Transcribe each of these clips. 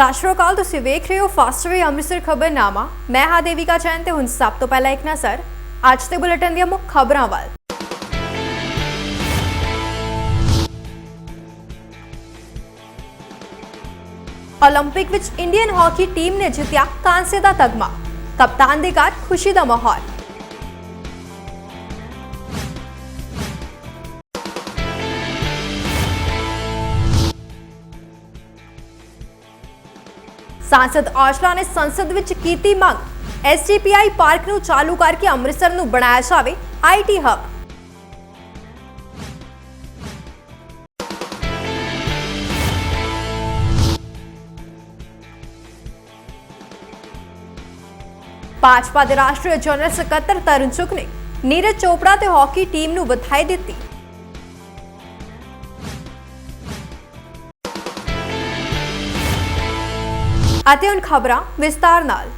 ਸਤਿ ਸ਼੍ਰੀ ਅਕਾਲ ਤੁਸੀਂ ਵੇਖ ਰਹੇ ਹੋ ਫਾਸਟਵੇ ਅੰਮ੍ਰਿਤਸਰ ਖਬਰਨਾਮਾ ਮੈਂ ਹਾਂ ਦੇਵਿਕਾ ਚੈਨ ਤੇ ਹੁਣ ਸਭ ਤੋਂ ਪਹਿਲਾਂ ਇੱਕ ਨਜ਼ਰ ਅੱਜ ਦੇ ਬੁਲੇਟਿਨ ਦੀਆਂ ਮੁੱਖ ਖਬਰਾਂ ਵੱਲ 올림픽 ਵਿੱਚ ਇੰਡੀਅਨ ਹਾਕੀ ਟੀਮ ਨੇ ਜਿੱਤਿਆ ਕਾਂਸੇ ਦਾ ਤਗਮਾ ਕਪਤਾਨ ਦੇ ਘਰ ਖੁਸ਼ੀ ਦਾ ਮਾਹੌਲ ਸਾਂਸਦ ਆਸ਼ਲਾ ਨੇ ਸੰਸਦ ਵਿੱਚ ਕੀਤੀ ਮੰਗ ਐਸਜੀਪੀਆਈ ਪਾਰਕ ਨੂੰ ਚਾਲੂ ਕਰਕੇ ਅੰਮ੍ਰਿਤਸਰ ਨੂੰ ਬਣਾਇਆ ਜਾਵੇ ਆਈਟੀ ਹੱਬ ਭਾਜਪਾ ਦੇ ਰਾਸ਼ਟਰੀ ਜਨਰਲ ਸਕੱਤਰ ਤਰੁਣ ਚੁੱਕ ਨੇ ਨੀਰਜ ਚੋਪੜਾ ਤੇ ਹਾਕੀ ਟੀਮ ਨੂੰ ਵਧਾਈ ਦਿੱਤੀ ਅਤੇ ਹੁਣ ਖਬਰਾਂ ਵਿਸਤਾਰ ਨਾਲ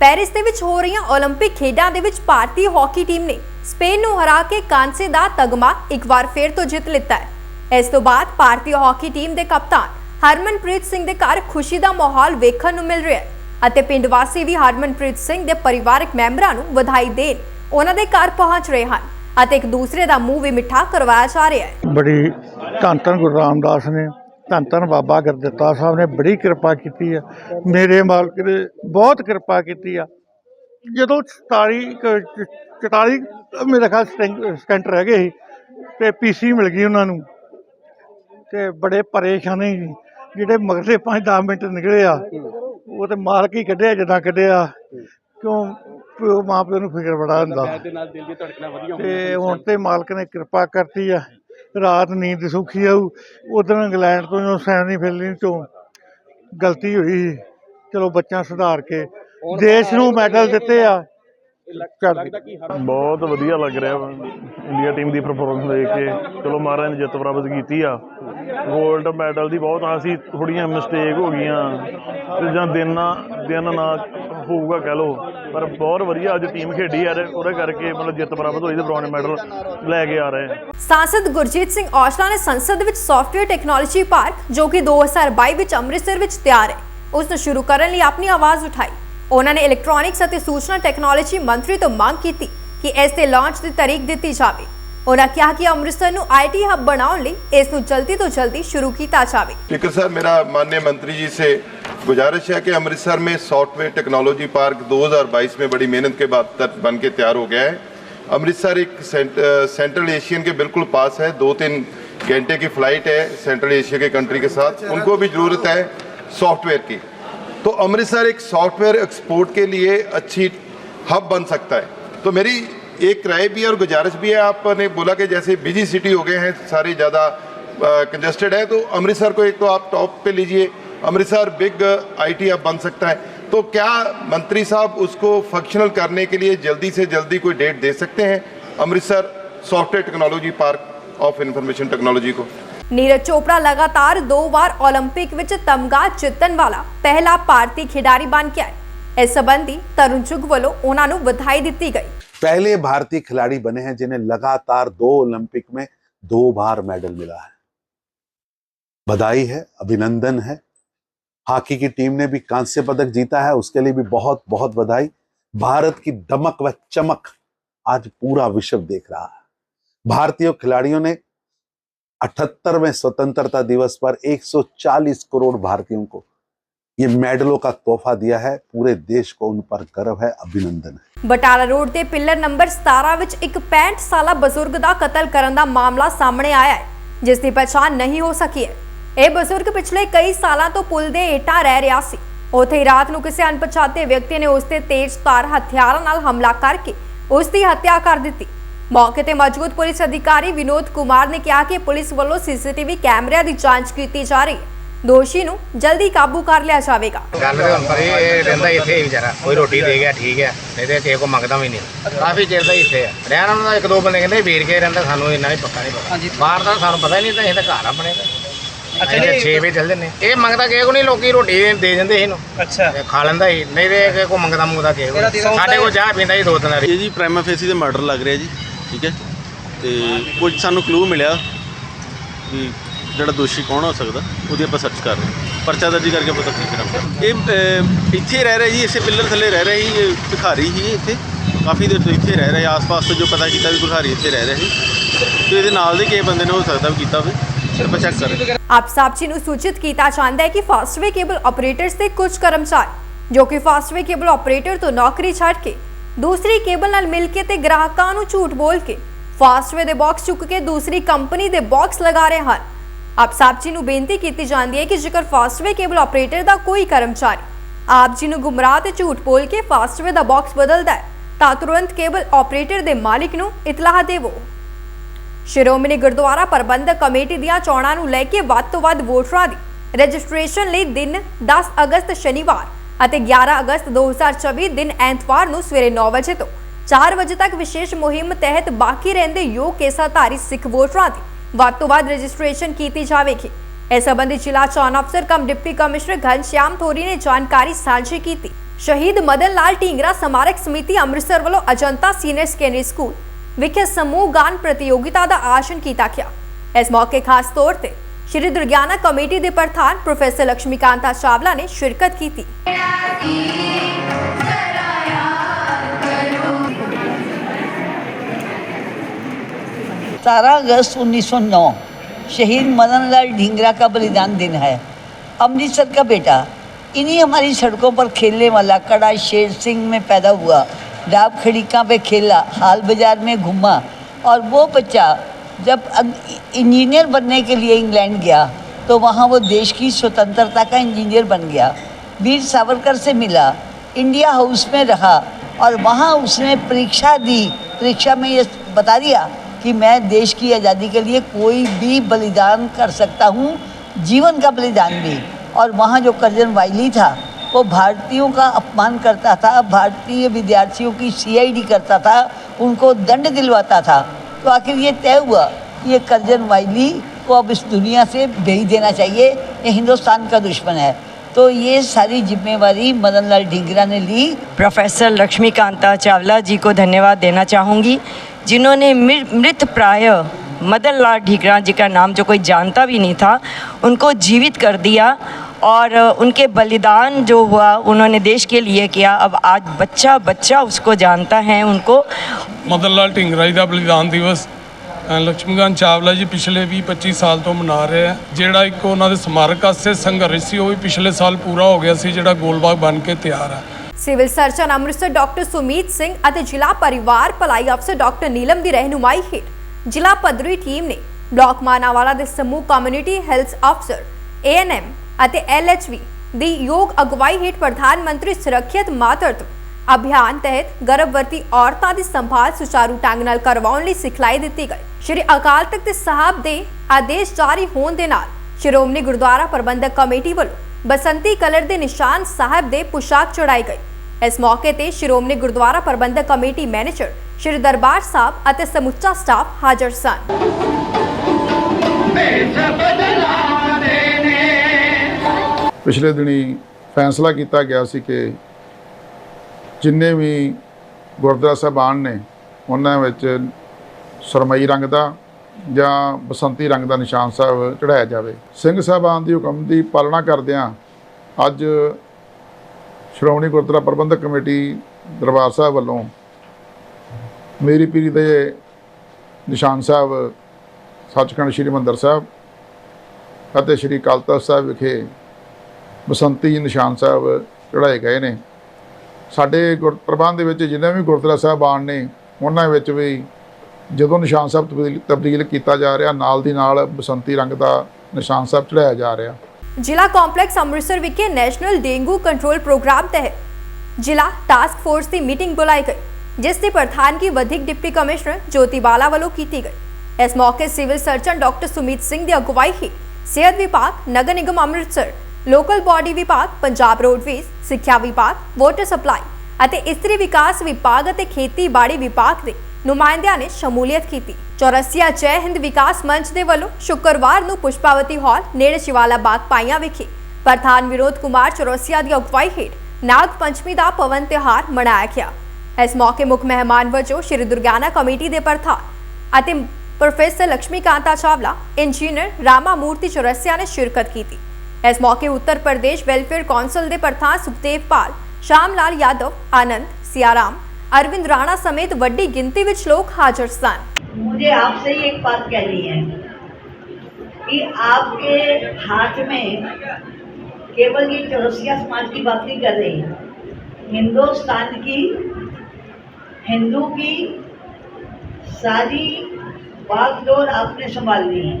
ਪੈਰਿਸ ਦੇ ਵਿੱਚ ਹੋ ਰਹੀਆਂ 올림픽 ਖੇਡਾਂ ਦੇ ਵਿੱਚ ਭਾਰਤੀ ਹਾਕੀ ਟੀਮ ਨੇ ਸਪੇਨ ਨੂੰ ਹਰਾ ਕੇ ਕਾਂਸੇ ਦਾ ਤਗਮਾ ਇੱਕ ਵਾਰ ਫੇਰ ਤੋਂ ਜਿੱਤ ਲਿੱਤਾ ਹੈ ਇਸ ਤੋਂ ਬਾਅਦ ਭਾਰਤੀ ਹਾਕੀ ਟੀਮ ਦੇ ਕਪਤਾਨ ਹਰਮਨਪ੍ਰੀਤ ਸਿੰਘ ਦੇ ਘਰ ਖੁਸ਼ੀ ਦਾ ਮਾਹੌਲ ਵੇਖਣ ਨੂੰ ਮਿਲ ਰਿਹਾ ਹੈ ਅਤੇ ਪਿੰਡ ਵਾਸੀ ਵੀ ਹਰਮਨਪ੍ਰੀਤ ਸਿੰਘ ਦੇ ਪਰਿਵਾਰਕ ਮੈਂਬਰਾਂ ਨੂੰ ਵਧਾਈ ਦੇਣ ਉਹਨਾਂ ਦੇ ਘਰ ਪਹੁੰਚ ਰਹੇ ਹਨ ਅਤੇ ਇੱਕ ਦੂਸਰੇ ਦਾ ਮੂੰਹ ਵੀ ਮਿੱਠਾ ਕਰਵਾਇਆ ਜਾ ਰਿਹਾ ਹੈ ਬੜੀ ਧੰਨ ਧੰਨ ਗੁਰੂ ਰਾਮਦਾਸ ਨੇ ਧੰਨ ਧੰਨ ਬਾਬਾ ਗੁਰਦਿੱਤਾ ਸਾਹਿਬ ਨੇ ਬੜੀ ਕਿਰਪਾ ਕੀਤੀ ਆ। ਮੇਰੇ ਮਾਲਕ ਨੇ ਬਹੁਤ ਕਿਰਪਾ ਕੀਤੀ ਆ। ਜਦੋਂ 47 ਕੁ- 44 ਮੇਰੇ ਖਿਆਲ ਸਟੈਂ- ਸਟੈਂਟ ਰਹਿ ਗਏ ਸੀ ਤੇ ਪੀਸੀ ਮਿਲ ਗਈ ਉਹਨਾਂ ਨੂੰ। ਤੇ ਬੜੇ ਪਰੇਸ਼ਾਨੀ। ਜਿਹੜੇ ਮਗਰਲੇ 5-10 ਮਿੰਟ ਨਿਕਲੇ ਆ ਉਹ ਤੇ ਮਾਲਕ ਹੀ ਕੱਢਿਆ ਜਿੱਦਾਂ ਕੱਢਿਆ। ਕਿਉਂ? ਪਿਓ ਮਾਂ ਪਿਓ ਨੂੰ ਫਿਕਰ ਬੜਾ ਹੁੰਦਾ। ਤੇ ਹੁਣ ਤੇ ਮਾਲਕ ਨੇ ਕਿਰਪਾ ਕਰਤੀ ਆ। ਰਾਤ ਨੀਂਦ ਸੁਖੀ ਆਊ ਉਧਰ ਇੰਗਲੈਂਡ ਤੋਂ ਜੋ ਸੈਮੀ ਫਿਲਮ ਚੋਂ ਗਲਤੀ ਹੋਈ ਸੀ। ਚਲੋ ਬੱਚਾ ਸੁਧਾਰ ਕੇ ਦੇਸ਼ ਨੂੰ ਮੈਡਲ ਦਿੱਤੇ ਆ। ਬਹੁਤ ਵਧੀਆ ਲੱਗ ਰਿਹਾ ਇੰਡੀਆ ਟੀਮ ਦੀ ਪਰਫਾਰਮੈਂਸ ਦੇਖ ਕੇ। ਚਲੋ ਮਹਾਰਾਜ ਨੇ ਜਿੱਤ ਪ੍ਰਾਪਤ ਕੀਤੀ ਆ। 골ਡ ਮੈਡਲ ਦੀ ਬਹੁਤ ਆਸ ਥੋੜੀਆਂ ਮਿਸਟੇਕ ਹੋ ਗਈਆਂ। ਤੇ ਜਾਂ ਦਿਨ ਨਾ ਦਿਨ ਨਾ ਹੋਊਗਾ ਕਹਿ ਲੋ ਪਰ ਬਹੁਤ ਵਧੀਆ ਅੱਜ ਟੀਮ ਖੇਡੀ ਯਾਰ ਉਹਦੇ ਕਰਕੇ ਮਤਲਬ ਜਿੱਤ ਬਰਾਬਰ ਹੋਈ ਤੇ ਬ੍ਰੌਂਜ਼ ਮੈਡਲ ਲੈ ਕੇ ਆ ਰਹੇ ਆ ਸਾਂਸਦ ਗੁਰਜੀਤ ਸਿੰਘ ਔਜਲਾ ਨੇ ਸੰਸਦ ਵਿੱਚ ਸੌਫਟਵੇਅਰ ਟੈਕਨੋਲੋਜੀ ਪਾਰਕ ਜੋ ਕਿ 2022 ਵਿੱਚ ਅੰਮ੍ਰਿਤਸਰ ਵਿੱਚ ਤਿਆਰ ਹੈ ਉਸ ਨੂੰ ਸ਼ੁਰੂ ਕਰਨ ਲਈ ਆਪਣੀ ਆਵਾਜ਼ ਉਠਾਈ। ਉਹਨਾਂ ਨੇ ਇਲੈਕਟ੍ਰੋਨਿਕਸ ਅਤੇ ਸੂਚਨਾ ਟੈਕਨੋਲੋਜੀ ਮੰਤਰੀ ਤੋਂ ਮੰਗ ਕੀਤੀ ਕਿ ਇਸ ਦੇ ਲਾਂਚ ਦੀ ਤਾਰੀਖ ਦਿੱਤੀ ਜਾਵੇ। ਉਹਨਾਂ ਕਿਹਾ ਕਿ ਅੰਮ੍ਰਿਤਸਰ ਨੂੰ ਆਈਟੀ ਹੱਬ ਬਣਾਉਣ ਲਈ ਇਸ ਨੂੰ ਜਲਦੀ ਤੋਂ ਜਲਦੀ ਸ਼ੁਰੂ ਕੀਤਾ ਜਾਵੇ। ਸਪੀਕਰ ਸਾਹਿਬ ਮੇਰਾ ਮਾਨਯ ਮੰਤਰੀ ਜੀ ਸੇ गुजारिश है कि अमृतसर में सॉफ्टवेयर टेक्नोलॉजी पार्क 2022 में बड़ी मेहनत के बाद बन के तैयार हो गया है। अमृतसर एक सेंट, सेंट्रल एशियन के बिल्कुल पास है। दो तीन घंटे की फ़्लाइट है सेंट्रल एशिया के कंट्री के साथ। उनको भी ज़रूरत है सॉफ्टवेयर की। तो अमृतसर एक सॉफ्टवेयर एक्सपोर्ट के लिए अच्छी हब बन सकता है। तो मेरी एक राय भी है और गुजारिश भी है। आपने बोला कि जैसे बिज़ी सिटी हो गए हैं सारे ज़्यादा कंजस्टेड है तो अमृतसर को एक तो आप टॉप पे लीजिए। अमृतसर बिग आईटी अब बन सकता है। तो क्या मंत्री साहब उसको फंक्शनल करने के लिए जल्दी से जल्दी कोई डेट दे सकते हैं? Amritsar software technology park of information technology को। नीरज चोपड़ा लगातार दो बार ओलंपिक विच तमगा ਜਿੱਤਣ वाला पहला भारतीय खिलाड़ी बन ਗਿਆ ਹੈ ਇਸ ਸੰਬੰਧੀ ਤਰੁਣ ਚੁਗ ਵੱਲੋਂ ਉਹਨਾਂ ਨੂੰ ਵਧਾਈ ਦਿੱਤੀ पहले भारतीय खिलाड़ी बने हैं जिन्हें लगातार दो ओलंपिक में दो बार मेडल मिला है। बधाई है अभिनंदन है हॉकी की टीम ने भी कांस्य पदक जीता है उसके लिए भी बहुत बहुत बधाई भारत की दमक व चमक आज पूरा विश्व देख रहा है भारतीय खिलाड़ियों ने 78वें स्वतंत्रता दिवस पर 140 करोड़ भारतीयों को ये मेडलों का तोहफा दिया है पूरे देश को उन पर गर्व है अभिनंदन है ਬਟਾਲਾ ਰੋਡ ਦੇ ਪਿੱਲਰ ਨੰਬਰ 17 ਵਿੱਚ ਇੱਕ 65 ਸਾਲਾ ਬਜ਼ੁਰਗ ਦਾ ਕਤਲ ਕਰਨ ਦਾ ਮਾਮਲਾ ਸਾਹਮਣੇ ਆਇਆ ਹੈ ਜਿਸ ਦੀ ਪਛਾਣ ਨਹੀਂ ਹੋ ਸਕੀ ਹੈ ਇਹ ਬਜ਼ੁਰਗ ਪਿਛਲੇ ਕਈ ਸਾਲਾਂ ਤੋਂ ਪੁਲ ਦੇ ਏਟਾਂ ਰਹਿ ਰਿਹਾ ਸੀ। ਉੱਥੇ ਹੀ ਰਾਤ ਨੂੰ ਕਿਸੇ ਅਣਪਛਾਤੇ ਵਿਅਕਤੀ ਨੇ ਉਸ ਤੇ ਤੇਜ਼ ਧਾਰ ਹਥਿਆਰਾਂ ਨਾਲ ਹਮਲਾ ਕਰਕੇ ਉਸ ਦੀ ਹੱਤਿਆ ਕਰ ਦਿੱਤੀ। ਮੌਕੇ ਤੇ ਮੌਜੂਦ ਪੁਲਿਸ ਅਧਿਕਾਰੀ ਵਿਨੋਦ ਕੁਮਾਰ ਨੇ ਕਿਹਾ ਕਿ ਪੁਲਿਸ ਵੱਲੋਂ ਸੀਸੀਟੀਵੀ ਕੈਮਰਿਆਂ ਦੀ ਜਾਂਚ ਕੀਤੀ ਜਾ ਰਹੀ ਹੈ। ਦੋਸ਼ੀ ਨੂੰ ਜਲਦੀ ਕਾਬੂ ਕਰ ਲਿਆ ਜਾਵੇਗਾ। ਗੱਲ ਤੇ ਹੁਣ ਪਰ ਇਹ ਇਹ ਰਹਿੰਦਾ ਇੱਥੇ ਹੀ ਵਿਚਾਰਾ। ਕੋਈ ਰੋਟੀ ਦੇ ਗਿਆ ਠੀਕ ਹੈ। ਨਹੀਂ ਤੇ ਕਿਸੇ ਕੋ ਮੰਗਦਾ ਵੀ ਨਹੀਂ। ਕਾਫੀ ਚਿਰ ਦਾ ਹੀ ਇੱਥੇ ਆ। ਰਹਿਣ ਉਹਨਾਂ ਦਾ ਇੱਕ ਦੋ ਬੰਦੇ ਕਹਿੰਦੇ ਵੀਰ ਕੇ ਰਹਿੰਦਾ ਸਾਨੂੰ ਇੰਨਾ ਨਹੀਂ ਪੱਕਾ ਨਹੀਂ ਪਤਾ। ਬਾਹਰ ਦਾ ਸਾਨੂੰ ਪਤਾ ਹੀ ਨਹੀਂ ਤਾਂ ਅਸੀਂ ਤਾਂ ਘਰ ਆਪਣੇ। ਦਾ ਅੱਛਾ ਜੀ। 6 ਵਜੇ ਚੱਲ ਜੰਨੇ ਇਹ ਮੰਗਦਾ ਕਿਸੇ ਕੋ ਨਹੀਂ ਲੋਕੀ ਰੋਟੀ ਦੇ ਜਾਂਦੇ ਇਹਨੂੰ। ਅੱਛਾ। ਖਾ ਲੈਂਦਾ ਹੀ ਨਹੀਂ ਤੇ ਕਿਸੇ ਕੋ ਮੰਗਦਾ ਮੁੰਗਦਾ ਕਿਸੇ ਕੋ ਸਾਡੇ ਕੋ ਚਾਹ ਪੀਂਦਾ ਹੀ ਦੋ ਤਿੰਨ ਵਾਰੀ। ਇਹ ਜੀ ਪ੍ਰਾਈਮਾ ਫੇਸੀ ਦੇ ਮਰਡਰ ਲੱਗ ਰਿਹਾ ਜੀ ਠੀਕ ਹੈ। ਤੇ ਕੁਝ ਸਾਨੂੰ ਕਲੂ ਮਿਲਿਆ ਵੀ ਜਿਹੜਾ ਦੋਸ਼ੀ ਕੌਣ ਹੋ ਸਕਦਾ ਉਹਦੀ ਆਪਾਂ ਸਰਚ ਕਰ ਰਹੇ ਹਾਂ। ਪਰਚਾ ਦਰਜ ਕਰਕੇ ਪਤਾ ਕੀ ਕਰਾਂਗੇ। ਇਹ ਇੱਥੇ ਰਹਿ ਰਿਹਾ ਜੀ ਇਸੇ ਪਿੱਲਰ ਥੱਲੇ ਰਹਿ ਰਿਹਾ ਸੀ ਇਹ ਭਿਖਾਰੀ ਹੀ ਇੱਥੇ। ਕਾਫੀ ਦੇਰ ਤੋਂ ਇੱਥੇ ਰਹਿ ਰਿਹਾ ਆਸ-ਪਾਸ ਤੋਂ ਜੋ ਪਤਾ ਕੀਤਾ ਵੀ ਭਿਖਾਰੀ ਇੱਥੇ ਰਹਿ ਰਿਹਾ ਸੀ। ਤੇ ਇਹਦੇ ਨਾਲ ਦੇ ਕਿਸੇ ਬੰਦੇ ਨੇ ਹੋ ਸਕਦਾ ਵੀ ਕੀਤਾ ਹੋਵੇ। ਚੈੱਕ ਕਰ। ਰਹੇ ਆਪ ਸਾਬਚੀ ਨੂੰ ਸੂਚਿਤ ਕੀਤਾ ਜਾਂਦਾ ਹੈ ਕਿ ਫਾਸਟਵੇ ਕੇਬਲ ਆਪਰੇਟਰਸ ਦੇ ਕੁਝ ਕਰਮਚਾਰੀ, ਜੋ ਕਿ ਫਾਸਟਵੇ ਕੇਬਲ ਆਪਰੇਟਰ ਤੋਂ ਨੌਕਰੀ ਛੱਡ ਕੇ ਦੂਸਰੀ ਕੇਬਲ ਨਾਲ ਮਿਲ ਕੇ ਤੇ ਗ੍ਰਾਹਕਾਂ ਨੂੰ ਝੂਠ ਬੋਲ ਕੇ ਫਾਸਟਵੇ ਦੇ ਬਾਕਸ ਚੁੱਕ ਕੇ ਦੂਸਰੀ ਕੰਪਨੀ ਦੇ ਬਾਕਸ ਲਗਾ ਰਹੇ ਹਨ। ਆਪ ਸਾਬਚੀ ਨੂੰ ਬੇਨਤੀ ਕੀਤੀ ਜਾਂਦੀ ਹੈ ਕਿ ਜੇਕਰ ਫਾਸਟਵੇ ਕੇਬਲ ਆਪਰੇਟਰ ਦਾ ਕੋਈ ਕਰਮਚਾਰੀ ਆਪ ਜੀ ਨੂੰ ਗੁੰਮਰਾਹ ਤੇ ਝੂਠ ਬੋਲ ਕੇ ਫਾਸਟਵੇ ਦਾ ਬਾਕਸ ਬਦਲਦਾ ਹੈ, ਤਾਂ ਤੁਰੰਤ ਕੇਬਲ ਆਪਰੇਟਰ ਦੇ ਮਾਲਿਕ ਨੂੰ ਇਤਲਾਹ ਦੇਵੋ। ਸ਼੍ਰੋਮਣੀ ਗੁਰਦੁਆਰਾ ਪ੍ਰਬੰਧਕ ਕਮੇਟੀ ਦੀਆਂ ਚੋਣਾਂ ਨੂੰ ਲੈ ਕੇ ਵੱਧ ਤੋਂ ਵੱਧ ਵੋਟਰਾਂ ਦੀ ਰਜਿਸਟ੍ਰੇਸ਼ਨ ਲਈ ਦਿਨ 10 ਅਗਸਤ ਸ਼ਨੀਵਾਰ ਅਤੇ 11 ਅਗਸਤ 2024 ਦਿਨ ਐਤਵਾਰ ਨੂੰ ਸਵੇਰੇ 9 ਵਜੇ ਤੋਂ 4 ਵਜੇ ਤੱਕ ਵਿਸ਼ੇਸ਼ ਮੁਹਿੰਮ ਤਹਿਤ ਬਾਕੀ ਰਹਿੰਦੇ ਯੋਗ ਕੇਸਾਧਾਰੀ ਸਿੱਖ ਵੋਟਰਾਂ ਦੀ ਵੱਧ ਤੋਂ ਵੱਧ ਰਜਿਸਟ੍ਰੇਸ਼ਨ ਕੀਤੀ ਜਾਵੇਗੀ। ਇਸ ਸੰਬੰਧੀ ਜ਼ਿਲ੍ਹਾ ਚੋਣ ਅਫਸਰ cum, deputy commissioner Ghanshyam Thori ਨੇ ਜਾਣਕਾਰੀ ਸਾਂਝੀ ਕੀਤੀ। ਸ਼ਹੀਦ ਮਦਨ ਲਾਲ ਢੀਂਗਰਾ ਸਮਾਰਕ ਸਮਿਤੀ ਅੰਮ੍ਰਿਤਸਰ ਵੱਲੋਂ ਅਜੰਤਾ ਸੀਨੀਅਰ ਸੈਕੰਡਰੀ ਸਕੂਲ विखे समूह गान प्रतियोगिता का आयोजन किया गया इस मौके खास तौर पर श्री दुर्ग्याना कमेटी के प्रधान प्रोफेसर लक्ष्मीकांता चावला ने शिरकत की सतारह अगस्त 1909 शहीद मदन लाल ढींगरा का बलिदान दिन है। अमृतसर का बेटा, इन्हीं हमारी सड़कों पर खेलने वाला कड़ा शेर सिंह में पैदा हुआ। डाब खड़िका पे खेला हाल बाजार में घूमा और वो बच्चा जब अग- इंजीनियर बनने के लिए इंग्लैंड गया तो वहाँ वो देश की स्वतंत्रता का इंजीनियर बन गया वीर सावरकर से मिला इंडिया हाउस में रहा और वहाँ उसने परीक्षा दी परीक्षा में ये बता दिया कि मैं देश की आज़ादी के लिए कोई भी बलिदान कर सकता हूँ जीवन का बलिदान भी और वहाँ जो करजन वाइली था वो भारतीयों का अपमान करता था, भारतीय विद्यार्थियों की सीआईडी करता था, उनको दंड दिलवाता था। तो आखिर ये तय हुआ कि ये करजन वाइली को अब इस दुनिया से भेज देना चाहिए, ये हिंदुस्तान का दुश्मन है। तो ये सारी जिम्मेवारी मदन लाल ढींगरा ने ली। प्रोफेसर लक्ष्मीकांता चावला जी को धन्यवाद देना चाहूँगी, जिन्होंने मृत प्राय मदन लाल ढीगरा जी का नाम, जो कोई जानता भी नहीं था, उनको जीवित कर दिया और उनके बलिदान जो हुआ उन्होंने देश के लिए किया अब आज बच्चा बच्चा उसको जानता है उनको ਮਦਨ ਲਾਲ ਢਿੰਗਰਾ ਜੀ ਦਾ ਬਲੀਦਾਨ ਦਿਵਸ ਅ, ਲਕਸ਼ਮੀਕਾਂਤ ਚਾਵਲਾ ਜੀ ਪਿਛਲੇ 20-25 ਸਾਲ ਤੋਂ ਮਨਾ ਰਹੇ ਆ ਜਿਹੜਾ ਇੱਕ ਉਹਨਾਂ ਦੇ ਸਮਾਰਕ ਵਾਸਤੇ ਸੰਘਰਸ਼ ਸੀ ਉਹ ਵੀ ਪਿਛਲੇ ਸਾਲ ਪੂਰਾ ਹੋ ਗਿਆ ਸੀ ਜਿਹੜਾ ਗੋਲਬਾਗ ਬਣ ਕੇ ਤਿਆਰ ਆ civil surgeon Amritsar doctor Sumeet Singh ਅਤੇ ਜ਼ਿਲ੍ਹਾ ਪਰਿਵਾਰ ਭਲਾਈ ਅਫਸਰ ਡਾਕਟਰ ਨੀਲਮ ਦੀ ਰਹਿਨੁਮਾਈ ਹੇਠ ਜ਼ਿਲ੍ਹਾ ਪੱਧਰੀ ਟੀਮ ਨੇ ਬਲਾਕ ਮਾਨਾਵਾਲਾ ਦੇ ਸਮੂਹ ਕਮਿਊਨਿਟੀ ਹੈਲਥ ਅਫਸਰ ਏਐਨਐਮ ਅਤੇ ਐਲਐਚਵੀ ਦੀ ਯੋਗ ਅਗਵਾਈ ਹੇਠ ਪ੍ਰਧਾਨ ਮੰਤਰੀ ਸੁਰੱਖਿਅਤ ਮਾਤਰਤਵ ਅਭਿਆਨ ਤਹਿਤ ਗਰਭਵਤੀ ਔਰਤਾਂ ਦੀ ਸੰਭਾਲ ਸੁਚਾਰੂ ਢੰਗ ਨਾਲ ਕਰਵਾਉਣ ਲਈ ਸਿਖਲਾਈ ਦਿੱਤੀ ਗਈ। ਸ਼੍ਰੀ ਅਕਾਲ ਤਖਤ ਸਾਹਿਬ ਦੇ ਆਦੇਸ਼ ਜਾਰੀ ਹੋਣ ਦੇ ਨਾਲ ਸ਼੍ਰੋਮਣੀ ਗੁਰਦੁਆਰਾ ਪ੍ਰਬੰਧਕ ਕਮੇਟੀ ਵੱਲੋਂ ਬਸੰਤੀ ਕਲਰ ਦੇ ਨਿਸ਼ਾਨ ਸਾਹਿਬ ਦੇ ਪੁਸ਼ਾਕ ਚੜਾਈ ਗਈ ਇਸ ਮੌਕੇ ਤੇ ਸ਼੍ਰੋਮਣੀ ਗੁਰਦੁਆਰਾ ਪ੍ਰਬੰਧਕ ਕਮੇਟੀ ਮੈਨੇਜਰ ਸ਼੍ਰੀ ਦਰਬਾਰ ਸਾਹਿਬ ਅਤੇ ਸਮੁੱਚਾ ਸਟਾਫ ਹਾਜ਼ਰ ਸਨ। ਪਿਛਲੇ ਦਿਨੀ ਫੈਸਲਾ ਕੀਤਾ ਗਿਆ ਸੀ ਕਿ ਜਿੰਨੇ ਵੀ ਗੁਰਦੁਆਰਾ ਸਾਹਿਬਾਨ ਨੇ, ਉਹਨਾਂ ਵਿੱਚ ਸਰਮਈ ਰੰਗ ਦਾ ਜਾਂ ਬਸੰਤੀ ਰੰਗ ਦਾ ਨਿਸ਼ਾਨ ਸਾਹਿਬ ਚੜਾਇਆ ਜਾਵੇ। ਸਿੰਘ ਸਾਹਿਬਾਨ ਦੀ ਹੁਕਮ ਦੀ ਪਾਲਣਾ ਕਰਦਿਆਂ ਅੱਜ ਸ਼੍ਰੋਮਣੀ ਗੁਰਦੁਆਰਾ ਪ੍ਰਬੰਧਕ ਕਮੇਟੀ ਦਰਬਾਰ ਸਾਹਿਬ ਵੱਲੋਂ ਮੇਰੀ ਪੀਰੀ ਦੇ ਨਿਸ਼ਾਨ ਸਾਹਿਬ, ਸੱਚਖੰਡ ਸ੍ਰੀ ਮੰਦਰ ਸਾਹਿਬ ਅਤੇ ਸ੍ਰੀ ਅਕਾਲ ਤਖ਼ਤ ਸਾਹਿਬ ਵਿਖੇ ਬਸੰਤੀ ਨਿਸ਼ਾਨ ਸਾਹਿਬ ਚੜਾਏ ਗਏ ਨੇ। ਸਾਡੇ ਗੁਰ ਦੇ ਵਿੱਚ ਜਿੰਨੇ ਵੀ ਗੁਰਦੁਆਰਾ ਸਾਹਿਬਾਨ ਨੇ, ਉਹਨਾਂ ਵਿੱਚ ਵੀ ਜਦੋਂ ਨਿਸ਼ਾਨ ਸਾਹਿਬ ਤਬਦੀਲ ਕੀਤਾ ਜਾ ਰਿਹਾ, ਨਾਲ ਦੀ ਨਾਲ ਬਸੰਤੀ ਰੰਗ ਦਾ ਨਿਸ਼ਾਨ ਸਾਹਿਬ ਚੜਾਇਆ ਜਾ ਰਿਹਾ। ਜ਼ਿਲ੍ਹਾ ਕੰਪਲੈਕਸ ਅੰਮ੍ਰਿਤਸਰ ਵਿਖੇ ਨੈਸ਼ਨਲ ਡੇਂਗੂ ਕੰਟਰੋਲ ਪ੍ਰੋਗਰਾਮ ਤਹਿਤ ਜ਼ਿਲ੍ਹਾ ਟਾਸਕ ਫੋਰਸ ਦੀ ਮੀਟਿੰਗ ਬੁਲਾਈ ਗਈ, ਜਿਸ ਦੀ ਪ੍ਰਧਾਨਗੀ ਵਧੀਕ ਡਿਪਟੀ ਕਮਿਸ਼ਨਰ ਜੋਤੀ ਬਾਲਾ ਵੱਲੋਂ ਕੀਤੀ ਗਈ। ਇਸ ਮੌਕੇ civil surgeon doctor Sumeet Singh ਦੀ ਅਗਵਾਈ ਹੇਠ ਸਿਹਤ ਵਿਭਾਗ, ਨਗਰ ਨਿਗਮ ਅੰਮ੍ਰਿਤਸਰ ਲੋਕਲ ਬਾਡੀ ਵਿਭਾਗ, ਪੰਜਾਬ ਰੋਡਵੇਜ਼, ਸਿੱਖਿਆ ਵਿਭਾਗ, ਵਾਟਰ ਸਪਲਾਈ ਅਤੇ ਇਸਤਰੀ ਵਿਕਾਸ ਵਿਭਾਗ ਅਤੇ ਖੇਤੀਬਾੜੀ ਵਿਭਾਗ ਦੇ ਨੁਮਾਇੰਦਿਆਂ ਨੇ ਸ਼ਮੂਲੀਅਤ ਕੀਤੀ। ਚੌਰਸੀਆ ਜੈ ਹਿੰਦ ਵਿਕਾਸ ਮੰਚ ਦੇ ਵੱਲੋਂ ਸ਼ੁੱਕਰਵਾਰ ਨੂੰ ਪੁਸ਼ਪਾਵਤੀ ਹਾਲ ਨੇੜੇ ਸ਼ਿਵਾਲਾ ਬਾਗ ਪਾਈਆਂ ਵਿਖੇ। ਪ੍ਰਧਾਨ ਵਿਨੋਦ ਕੁਮਾਰ ਚੌਰਸੀਆ ਦੀ ਅਗਵਾਈ ਹੇਠ ਨਾਗ ਪੰਚਮੀ ਦਾ ਪਵਨ ਤਿਉਹਾਰ ਮਨਾਇਆ ਗਿਆ। ਇਸ ਮੌਕੇ ਮੁੱਖ ਮਹਿਮਾਨ ਵਜੋਂ ਸ਼੍ਰੀ ਦੁਰਗਿਆਨਾ ਕਮੇਟੀ ਦੇ ਪ੍ਰਧਾਨ ਅਤੇ ਪ੍ਰੋਫੈਸਰ ਲక్ష్ਮੀਕਾਂਤਾ ਚਾਵਲਾ, ਇੰਜੀਨੀਅਰ ਰਾਮਾ ਮੂਰਤੀ ਚੌਰਸੀਆ ਨੇ ਸ਼ਿਰਕਤ ਕੀਤੀ। ਇਸ ਮੌਕੇ ਉੱਤਰ ਪ੍ਰਦੇਸ਼ ਵੈਲਫੇਅਰ ਕੌਂਸਲ ਦੇ ਪ੍ਰਧਾਨ ਸੁਖਦੇਵ ਪਾਲ ਸ਼ਾਮ ਲਾਲ ਯਾਦਵ ਆਨੰਦ ਸਿਆਰਾਮ ਅਰਵਿੰਦ ਰਾਣਾ ਸਮੇਤ ਵੱਡੀ ਗਿਣਤੀ ਵਿੱਚ ਲੋਕ ਹਾਜ਼ਰ ਸਨ मुझे आपसे ही एक बात कहनी है कि आपके हाथ में केवल ये चौरसिया समाज की बात नहीं कर रही हिंदुस्तान की हिंदू की सारी बागडोर आपने संभालनी है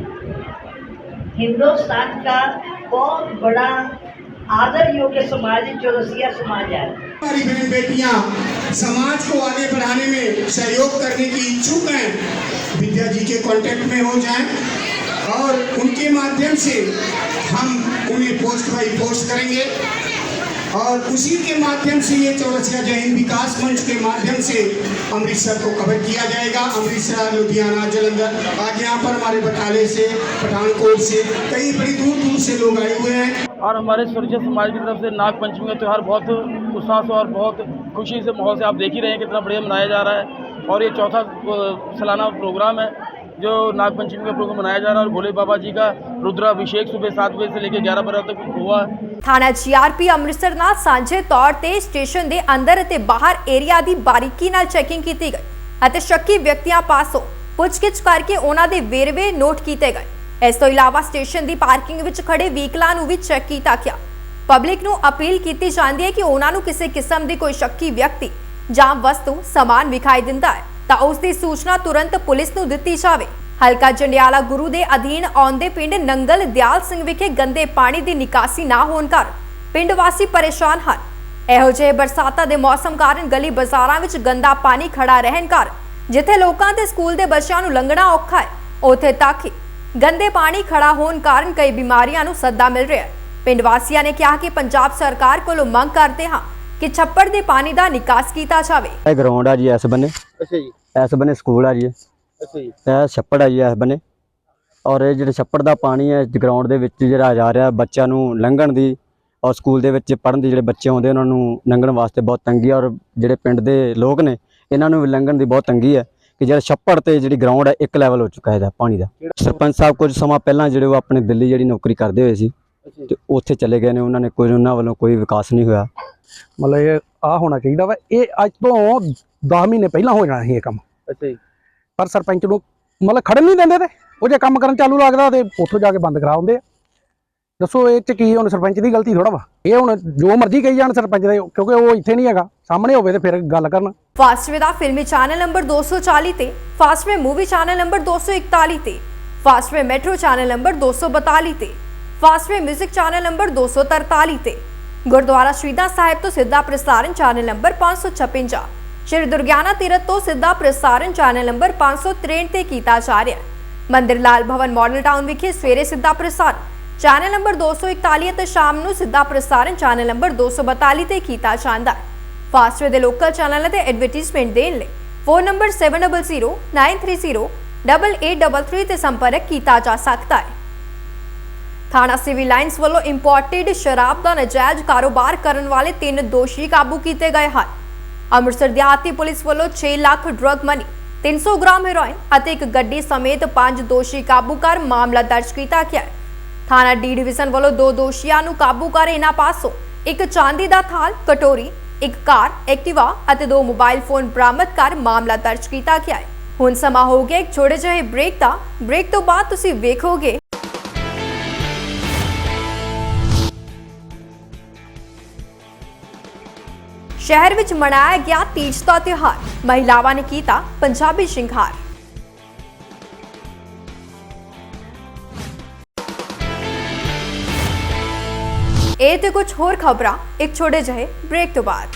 हिंदुस्तान का बहुत बड़ा आदर योग्य समाज चौरसिया समाज है। हमारी बहन बेटियाँ समाज को आगे बढ़ाने में सहयोग करने की इच्छुक हैं। विद्या जी के कांटेक्ट में हो जाएँ और उनके माध्यम से हम उन्हें पोस्ट बाई पोस्ट करेंगे। और उसी के माध्यम से ये चौरसिया हिंद विकास मंच के माध्यम से अमृतसर को कवर किया जाएगा। अमृतसर, लुधियाना, जलंधर आज यहाँ पर हमारे बटाले से, पठानकोट से, कई बड़ी दूर दूर से लोग आए हुए हैं। और हमारे सुरक्षा समाज की तरफ़ से नागपंचमी का त्यौहार बहुत उत्साह से और बहुत खुशी से माहौल से आप देख ही रहे हैं कितना बढ़िया मनाया जा रहा है। और ये चौथा सालाना प्रोग्राम है। जो नाग पंचमी का प्रोग्राम मनाया जा रहा है और भोले बाबा जी का रुद्राभिषेक सुबह सात बजे से लेकर ग्यारह बजे तक हुआ है ਥਾਣਾ ਜੀਆਰਪੀ ਅੰਮ੍ਰਿਤਸਰ ਨਾਲ ਸਾਂਝੇ ਤੌਰ ਤੇ ਸਟੇਸ਼ਨ ਦੇ ਅੰਦਰ ਅਤੇ ਬਾਹਰ ਏਰੀਆ ਦੀ ਬਾਰੀਕੀ ਨਾਲ ਚੈਕਿੰਗ ਕੀਤੀ ਗਈ ਅਤੇ ਸ਼ੱਕੀ ਵਿਅਕਤੀਆਂ ਪਾਸੋਂ ਪੁੱਛਗਿੱਛ ਕਰਕੇ ਉਹਨਾਂ ਦੇ ਵੇਰਵੇ ਨੋਟ ਕੀਤੇ ਗਏ ਇਸ ਤੋਂ ਇਲਾਵਾ ਸਟੇਸ਼ਨ ਦੀ ਪਾਰਕਿੰਗ ਵਿੱਚ ਖੜੇ ਵਹੀਕਲਾਂ ਨੂੰ ਵੀ ਚੈੱਕ ਕੀਤਾ ਗਿਆ ਪਬਲਿਕ ਨੂੰ ਅਪੀਲ ਕੀਤੀ ਜਾਂਦੀ ਹੈ ਕਿ ਉਹਨਾਂ ਨੂੰ ਕਿਸੇ ਕਿਸਮ ਦੀ ਕੋਈ ਸ਼ੱਕੀ ਵਿਅਕਤੀ ਜਾਂ ਵਸਤੂ ਸਮਾਨ ਵਿਖਾਈ ਦਿੰਦਾ ਹੈ ਤਾਂ ਉਸ ਦੀ ਸੂਚਨਾ ਤੁਰੰਤ ਪੁਲਿਸ ਨੂੰ ਦਿੱਤੀ ਜਾਵੇ। ਹਲਕਾ ਜੰਡਿਆਲਾ ਗੁਰੂ ਦੇ ਅਧੀਨ ਆਉਂਦੇ ਪਿੰਡ ਨੰਗਲ ਦਿਆਲ ਸਿੰਘ ਵਿਖੇ ਗੰਦੇ ਪਾਣੀ ਦੀ ਨਿਕਾਸੀ ਨਾ ਹੋਣ ਕਾਰਨ ਪਿੰਡ ਵਾਸੀ ਪਰੇਸ਼ਾਨ ਹਨ। ਇਹੋ ਜਿਹੇ ਬਰਸਾਤਾਂ ਦੇ ਮੌਸਮ ਕਾਰਨ ਗਲੀ ਬਾਜ਼ਾਰਾਂ ਵਿੱਚ ਗੰਦਾ ਪਾਣੀ ਖੜਾ ਰਹਿਣ ਕਾਰਨ ਜਿੱਥੇ ਲੋਕਾਂ ਤੇ ਸਕੂਲ ਦੇ ਬੱਚਿਆਂ ਨੂੰ ਲੰਘਣਾ ਔਖਾ ਹੈ, ਉੱਥੇ ਤੱਕ ਹੀ ਗੰਦੇ ਪਾਣੀ ਖੜਾ ਹੋਣ ਕਾਰਨ ਕਈ ਬਿਮਾਰੀਆਂ ਨੂੰ ਸੱਦਾ ਮਿਲ ਰਿਹਾ ਹੈ। ਪਿੰਡ ਵਾਸੀਆਂ ਨੇ ਕਿਹਾ ਕਿ ਪੰਜਾਬ ਸਰਕਾਰ ਕੋਲੋਂ ਮੰਗ ਕਰਦੇ ਹਾਂ ਕਿ ਛੱਪੜ ਦੇ ਪਾਣੀ ਦਾ ਨਿਕਾਸ ਕੀਤਾ ਜਾਵੇ। ਇਹ ਗਰਾਊਂਡ ਆ ਜੀ ਇਸ ਬੰਨੇ। ਅੱਛਾ ਜੀ। ਇਸ ਬੰਨੇ ਸਕੂਲ ਆ ਜੀ। ਅੱਛਾ ਜੀ। ਇਹ ਛੱਪੜ ਆ ਜੀ ਇਸ ਬੰਨੇ। ਔਰ ਇਹ ਜਿਹੜੇ ਛੱਪੜ ਦਾ ਪਾਣੀ ਹੈ ਗਰਾਊਂਡ ਦੇ ਵਿੱਚ ਜਿਹੜਾ ਜਾ ਰਿਹਾ ਬੱਚਿਆਂ ਨੂੰ ਲੰਘਣ ਦੀ ਔਰ ਸਕੂਲ ਦੇ ਵਿੱਚ ਪੜ੍ਹਨ ਦੀ ਜਿਹੜੇ ਬੱਚੇ ਆਉਂਦੇ ਉਹਨਾਂ ਨੂੰ ਲੰਘਣ ਵਾਸਤੇ ਬਹੁਤ ਤੰਗੀ ਹੈ। ਔਰ ਜਿਹੜੇ ਪਿੰਡ ਦੇ ਲੋਕ ਨੇ ਇਹਨਾਂ ਨੂੰ ਵੀ ਲੰਘਣ ਦੀ ਬਹੁਤ ਤੰਗੀ ਹੈ ਕਿ ਜਿਹੜਾ ਛੱਪੜ ਤੇ ਜਿਹੜੀ ਗਰਾਊਂਡ ਹੈ ਇੱਕ ਲੈਵਲ ਹੋ ਚੁੱਕਾ ਹੈ ਪਾਣੀ ਦਾ। ਸਰਪੰਚ ਸਾਹਿਬ ਕੁਝ ਸਮਾਂ ਪਹਿਲਾਂ ਜਿਹੜੇ ਉਹ ਆਪਣੇ ਦਿੱਲੀ ਜਿਹੜੀ ਨੌਕਰੀ ਕਰਦੇ ਹੋਏ ਸੀ ਤੇ ਉੱਥੇ ਚਲੇ ਗਏ ਨੇ। ਉਹਨਾਂ ਨੇ ਕੋਈ ਉਹਨਾਂ ਵੱਲੋਂ ਕੋਈ ਵਿਕਾਸ ਨਹੀਂ ਹੋਇਆ। ਮਤਲਬ ਇਹ ਆ ਹੋਣਾ ਚਾਹੀਦਾ ਵਾ। ਇਹ ਅੱਜ ਤੋਂ 10 ਮਹੀਨੇ ਪਹਿਲਾਂ ਹੋ ਜਾਣਾ ਸੀ ਇਹ ਕੰਮ। ਅੱਛਾ ਜੀ। ਪਰ ਸਰਪੰਚ ਨੂੰ ਮਤਲਬ ਖੜਨ ਨਹੀਂ ਦਿੰਦੇ ਤੇ ਉਹ ਜੇ ਕੰਮ ਕਰਨ ਚਾਲੂ ਲੱਗਦਾ ਤੇ ਉੱਥੋਂ ਜਾ ਕੇ ਬੰਦ ਕਰਾ ਦਿੰਦੇ ਆ। ਦੱਸੋ ਇਹ ਚ ਕੀ ਹੁਣ ਸਰਪੰਚ ਦੀ ਗਲਤੀ ਥੋੜਾ ਵਾ। ਇਹ ਹੁਣ ਜੋ ਮਰਜ਼ੀ ਕਹੀ ਜਾਣ ਸਰਪੰਚ ਦੇ ਕਿਉਂਕਿ ਉਹ ਇੱਥੇ ਨਹੀਂ ਹੈਗਾ। ਸਾਹਮਣੇ ਹੋਵੇ ਤੇ ਫਿਰ ਗੱਲ ਕਰਨ। ਫਾਸਟਵੇ ਦਾ ਫਿਲਮੀ ਚੈਨਲ ਨੰਬਰ 240 ਤੇ ਫਾਸਟਵੇ ਮੂਵੀ ਚੈਨਲ ਨੰਬਰ 241 ਤੇ ਫਾਸਟਵੇ ਮੈਟਰੋ ਚੈਨਲ ਨੰਬਰ 242 ਤੇ ਫਾਸਟਵੇ 뮤직 ਚੈਨਲ ਨੰਬਰ 243 ਤੇ। ਗੁਰਦੁਆਰਾ ਸ਼ਹੀਦਾਂ ਸਾਹਿਬ ਤੋਂ ਸਿੱਧਾ ਪ੍ਰਸਾਰਣ ਚੈਨਲ ਨੰਬਰ 556 ਸ਼੍ਰੀ ਦੁਰਗਿਆਨਾ ਤੀਰਥ ਤੋਂ ਸਿੱਧਾ ਪ੍ਰਸਾਰਣ ਚੈਨਲ ਨੰਬਰ 563 ਤੇ ਕੀਤਾ ਜਾ ਰਿਹਾ ਹੈ। ਮੰਦਿਰ ਲਾਲ ਭਵਨ ਮਾਡਲ ਟਾਊਨ ਵਿਖੇ ਸਵੇਰੇ ਸਿੱਧਾ ਪ੍ਰਸਾਰਣ। ਚੈਨਲ ਨੰਬਰ 241 ਅਤੇ ਸ਼ਾਮ ਨੂੰ ਸਿੱਧਾ ਪ੍ਰਸਾਰਣ ਚੈਨਲ ਨੰਬਰ 242 ਤੇ ਕੀਤਾ ਜਾਂਦਾ ਹੈ। ਫਾਸਟਵੇ ਦੇ ਲੋਕਲ ਚੈਨਲ ਤੇ ਐਡਵਰਟਾਈਜ਼ਮੈਂਟ ਦੇਣ ਲਈ ਫੋਨ ਨੰਬਰ 7009308833 ਤੇ ਸੰਪਰਕ ਕੀਤਾ ਜਾ ਸਕਦਾ ਹੈ। ਥਾਣਾ ਸਿਵਲ ਲਾਈਨਸ ਵੱਲੋਂ ਇੰਪੋਰਟਡ ਸ਼ਰਾਬ ਦਾ ਨਜਾਇਜ਼ ਕਾਰੋਬਾਰ ਕਰਨ ਵਾਲੇ ਤਿੰਨ ਦੋਸ਼ੀ ਕਾਬੂ ਕੀਤੇ ਗਏ ਹਨ। ਅੰਮ੍ਰਿਤਸਰ ਦਿਹਾਤੀ ਪੁਲਿਸ ਵੱਲੋਂ 6 lakh drug money 300 gram heroin ਅਤੇ ਇੱਕ ਗੱਡੀ ਸਮੇਤ ਪੰਜ ਦੋਸ਼ੀ ਕਾਬੂ ਕਰ ਮਾਮਲਾ ਦਰਜ ਕੀਤਾ ਗਿਆ ਹੈ। ਥਾਣਾ ਡੀ ਡਿਵੀਜ਼ਨ ਵੱਲੋਂ ਦੋ ਦੋਸ਼ੀਆਂ ਨੂੰ ਕਾਬੂ ਕਰ ਇਹਨਾਂ ਪਾਸੋਂ ਇੱਕ ਚਾਂਦੀ ਦਾ ਥਾਲ, ਕਟੋਰੀ, ਇੱਕ ਕਾਰ, ਐਕਟਿਵਾ ਅਤੇ ਦੋ ਮੋਬਾਈਲ ਫੋਨ ਬਰਾਮਦ ਕਰ ਮਾਮਲਾ ਦਰਜ ਕੀਤਾ ਗਿਆ ਹੈ। ਹੁਣ ਸਮਾਂ ਹੋ ਗਿਆ ਇੱਕ ਛੋਟੇ ਜਿਹੇ ਬ੍ਰੇਕ ਦਾ। ਬ੍ਰੇਕ ਤੋਂ ਬਾਅਦ ਤੁਸੀਂ ਵੇਖੋਗੇ ਸ਼ਹਿਰ ਵਿੱਚ ਮਨਾਇਆ ਗਿਆ ਤੀਜ ਦਾ ਤਿਉਹਾਰ। ਮਹਿਲਾਵਾਂ ਨੇ ਕੀਤਾ ਪੰਜਾਬੀ ਸ਼ਿੰਗਾਰ। ਇਹ ਤੇ ਕੁਝ ਹੋਰ ਖਬਰਾਂ, ਇੱਕ ਛੋਟੇ ਜਿਹੇ ਬ੍ਰੇਕ ਤੋਂ ਬਾਅਦ।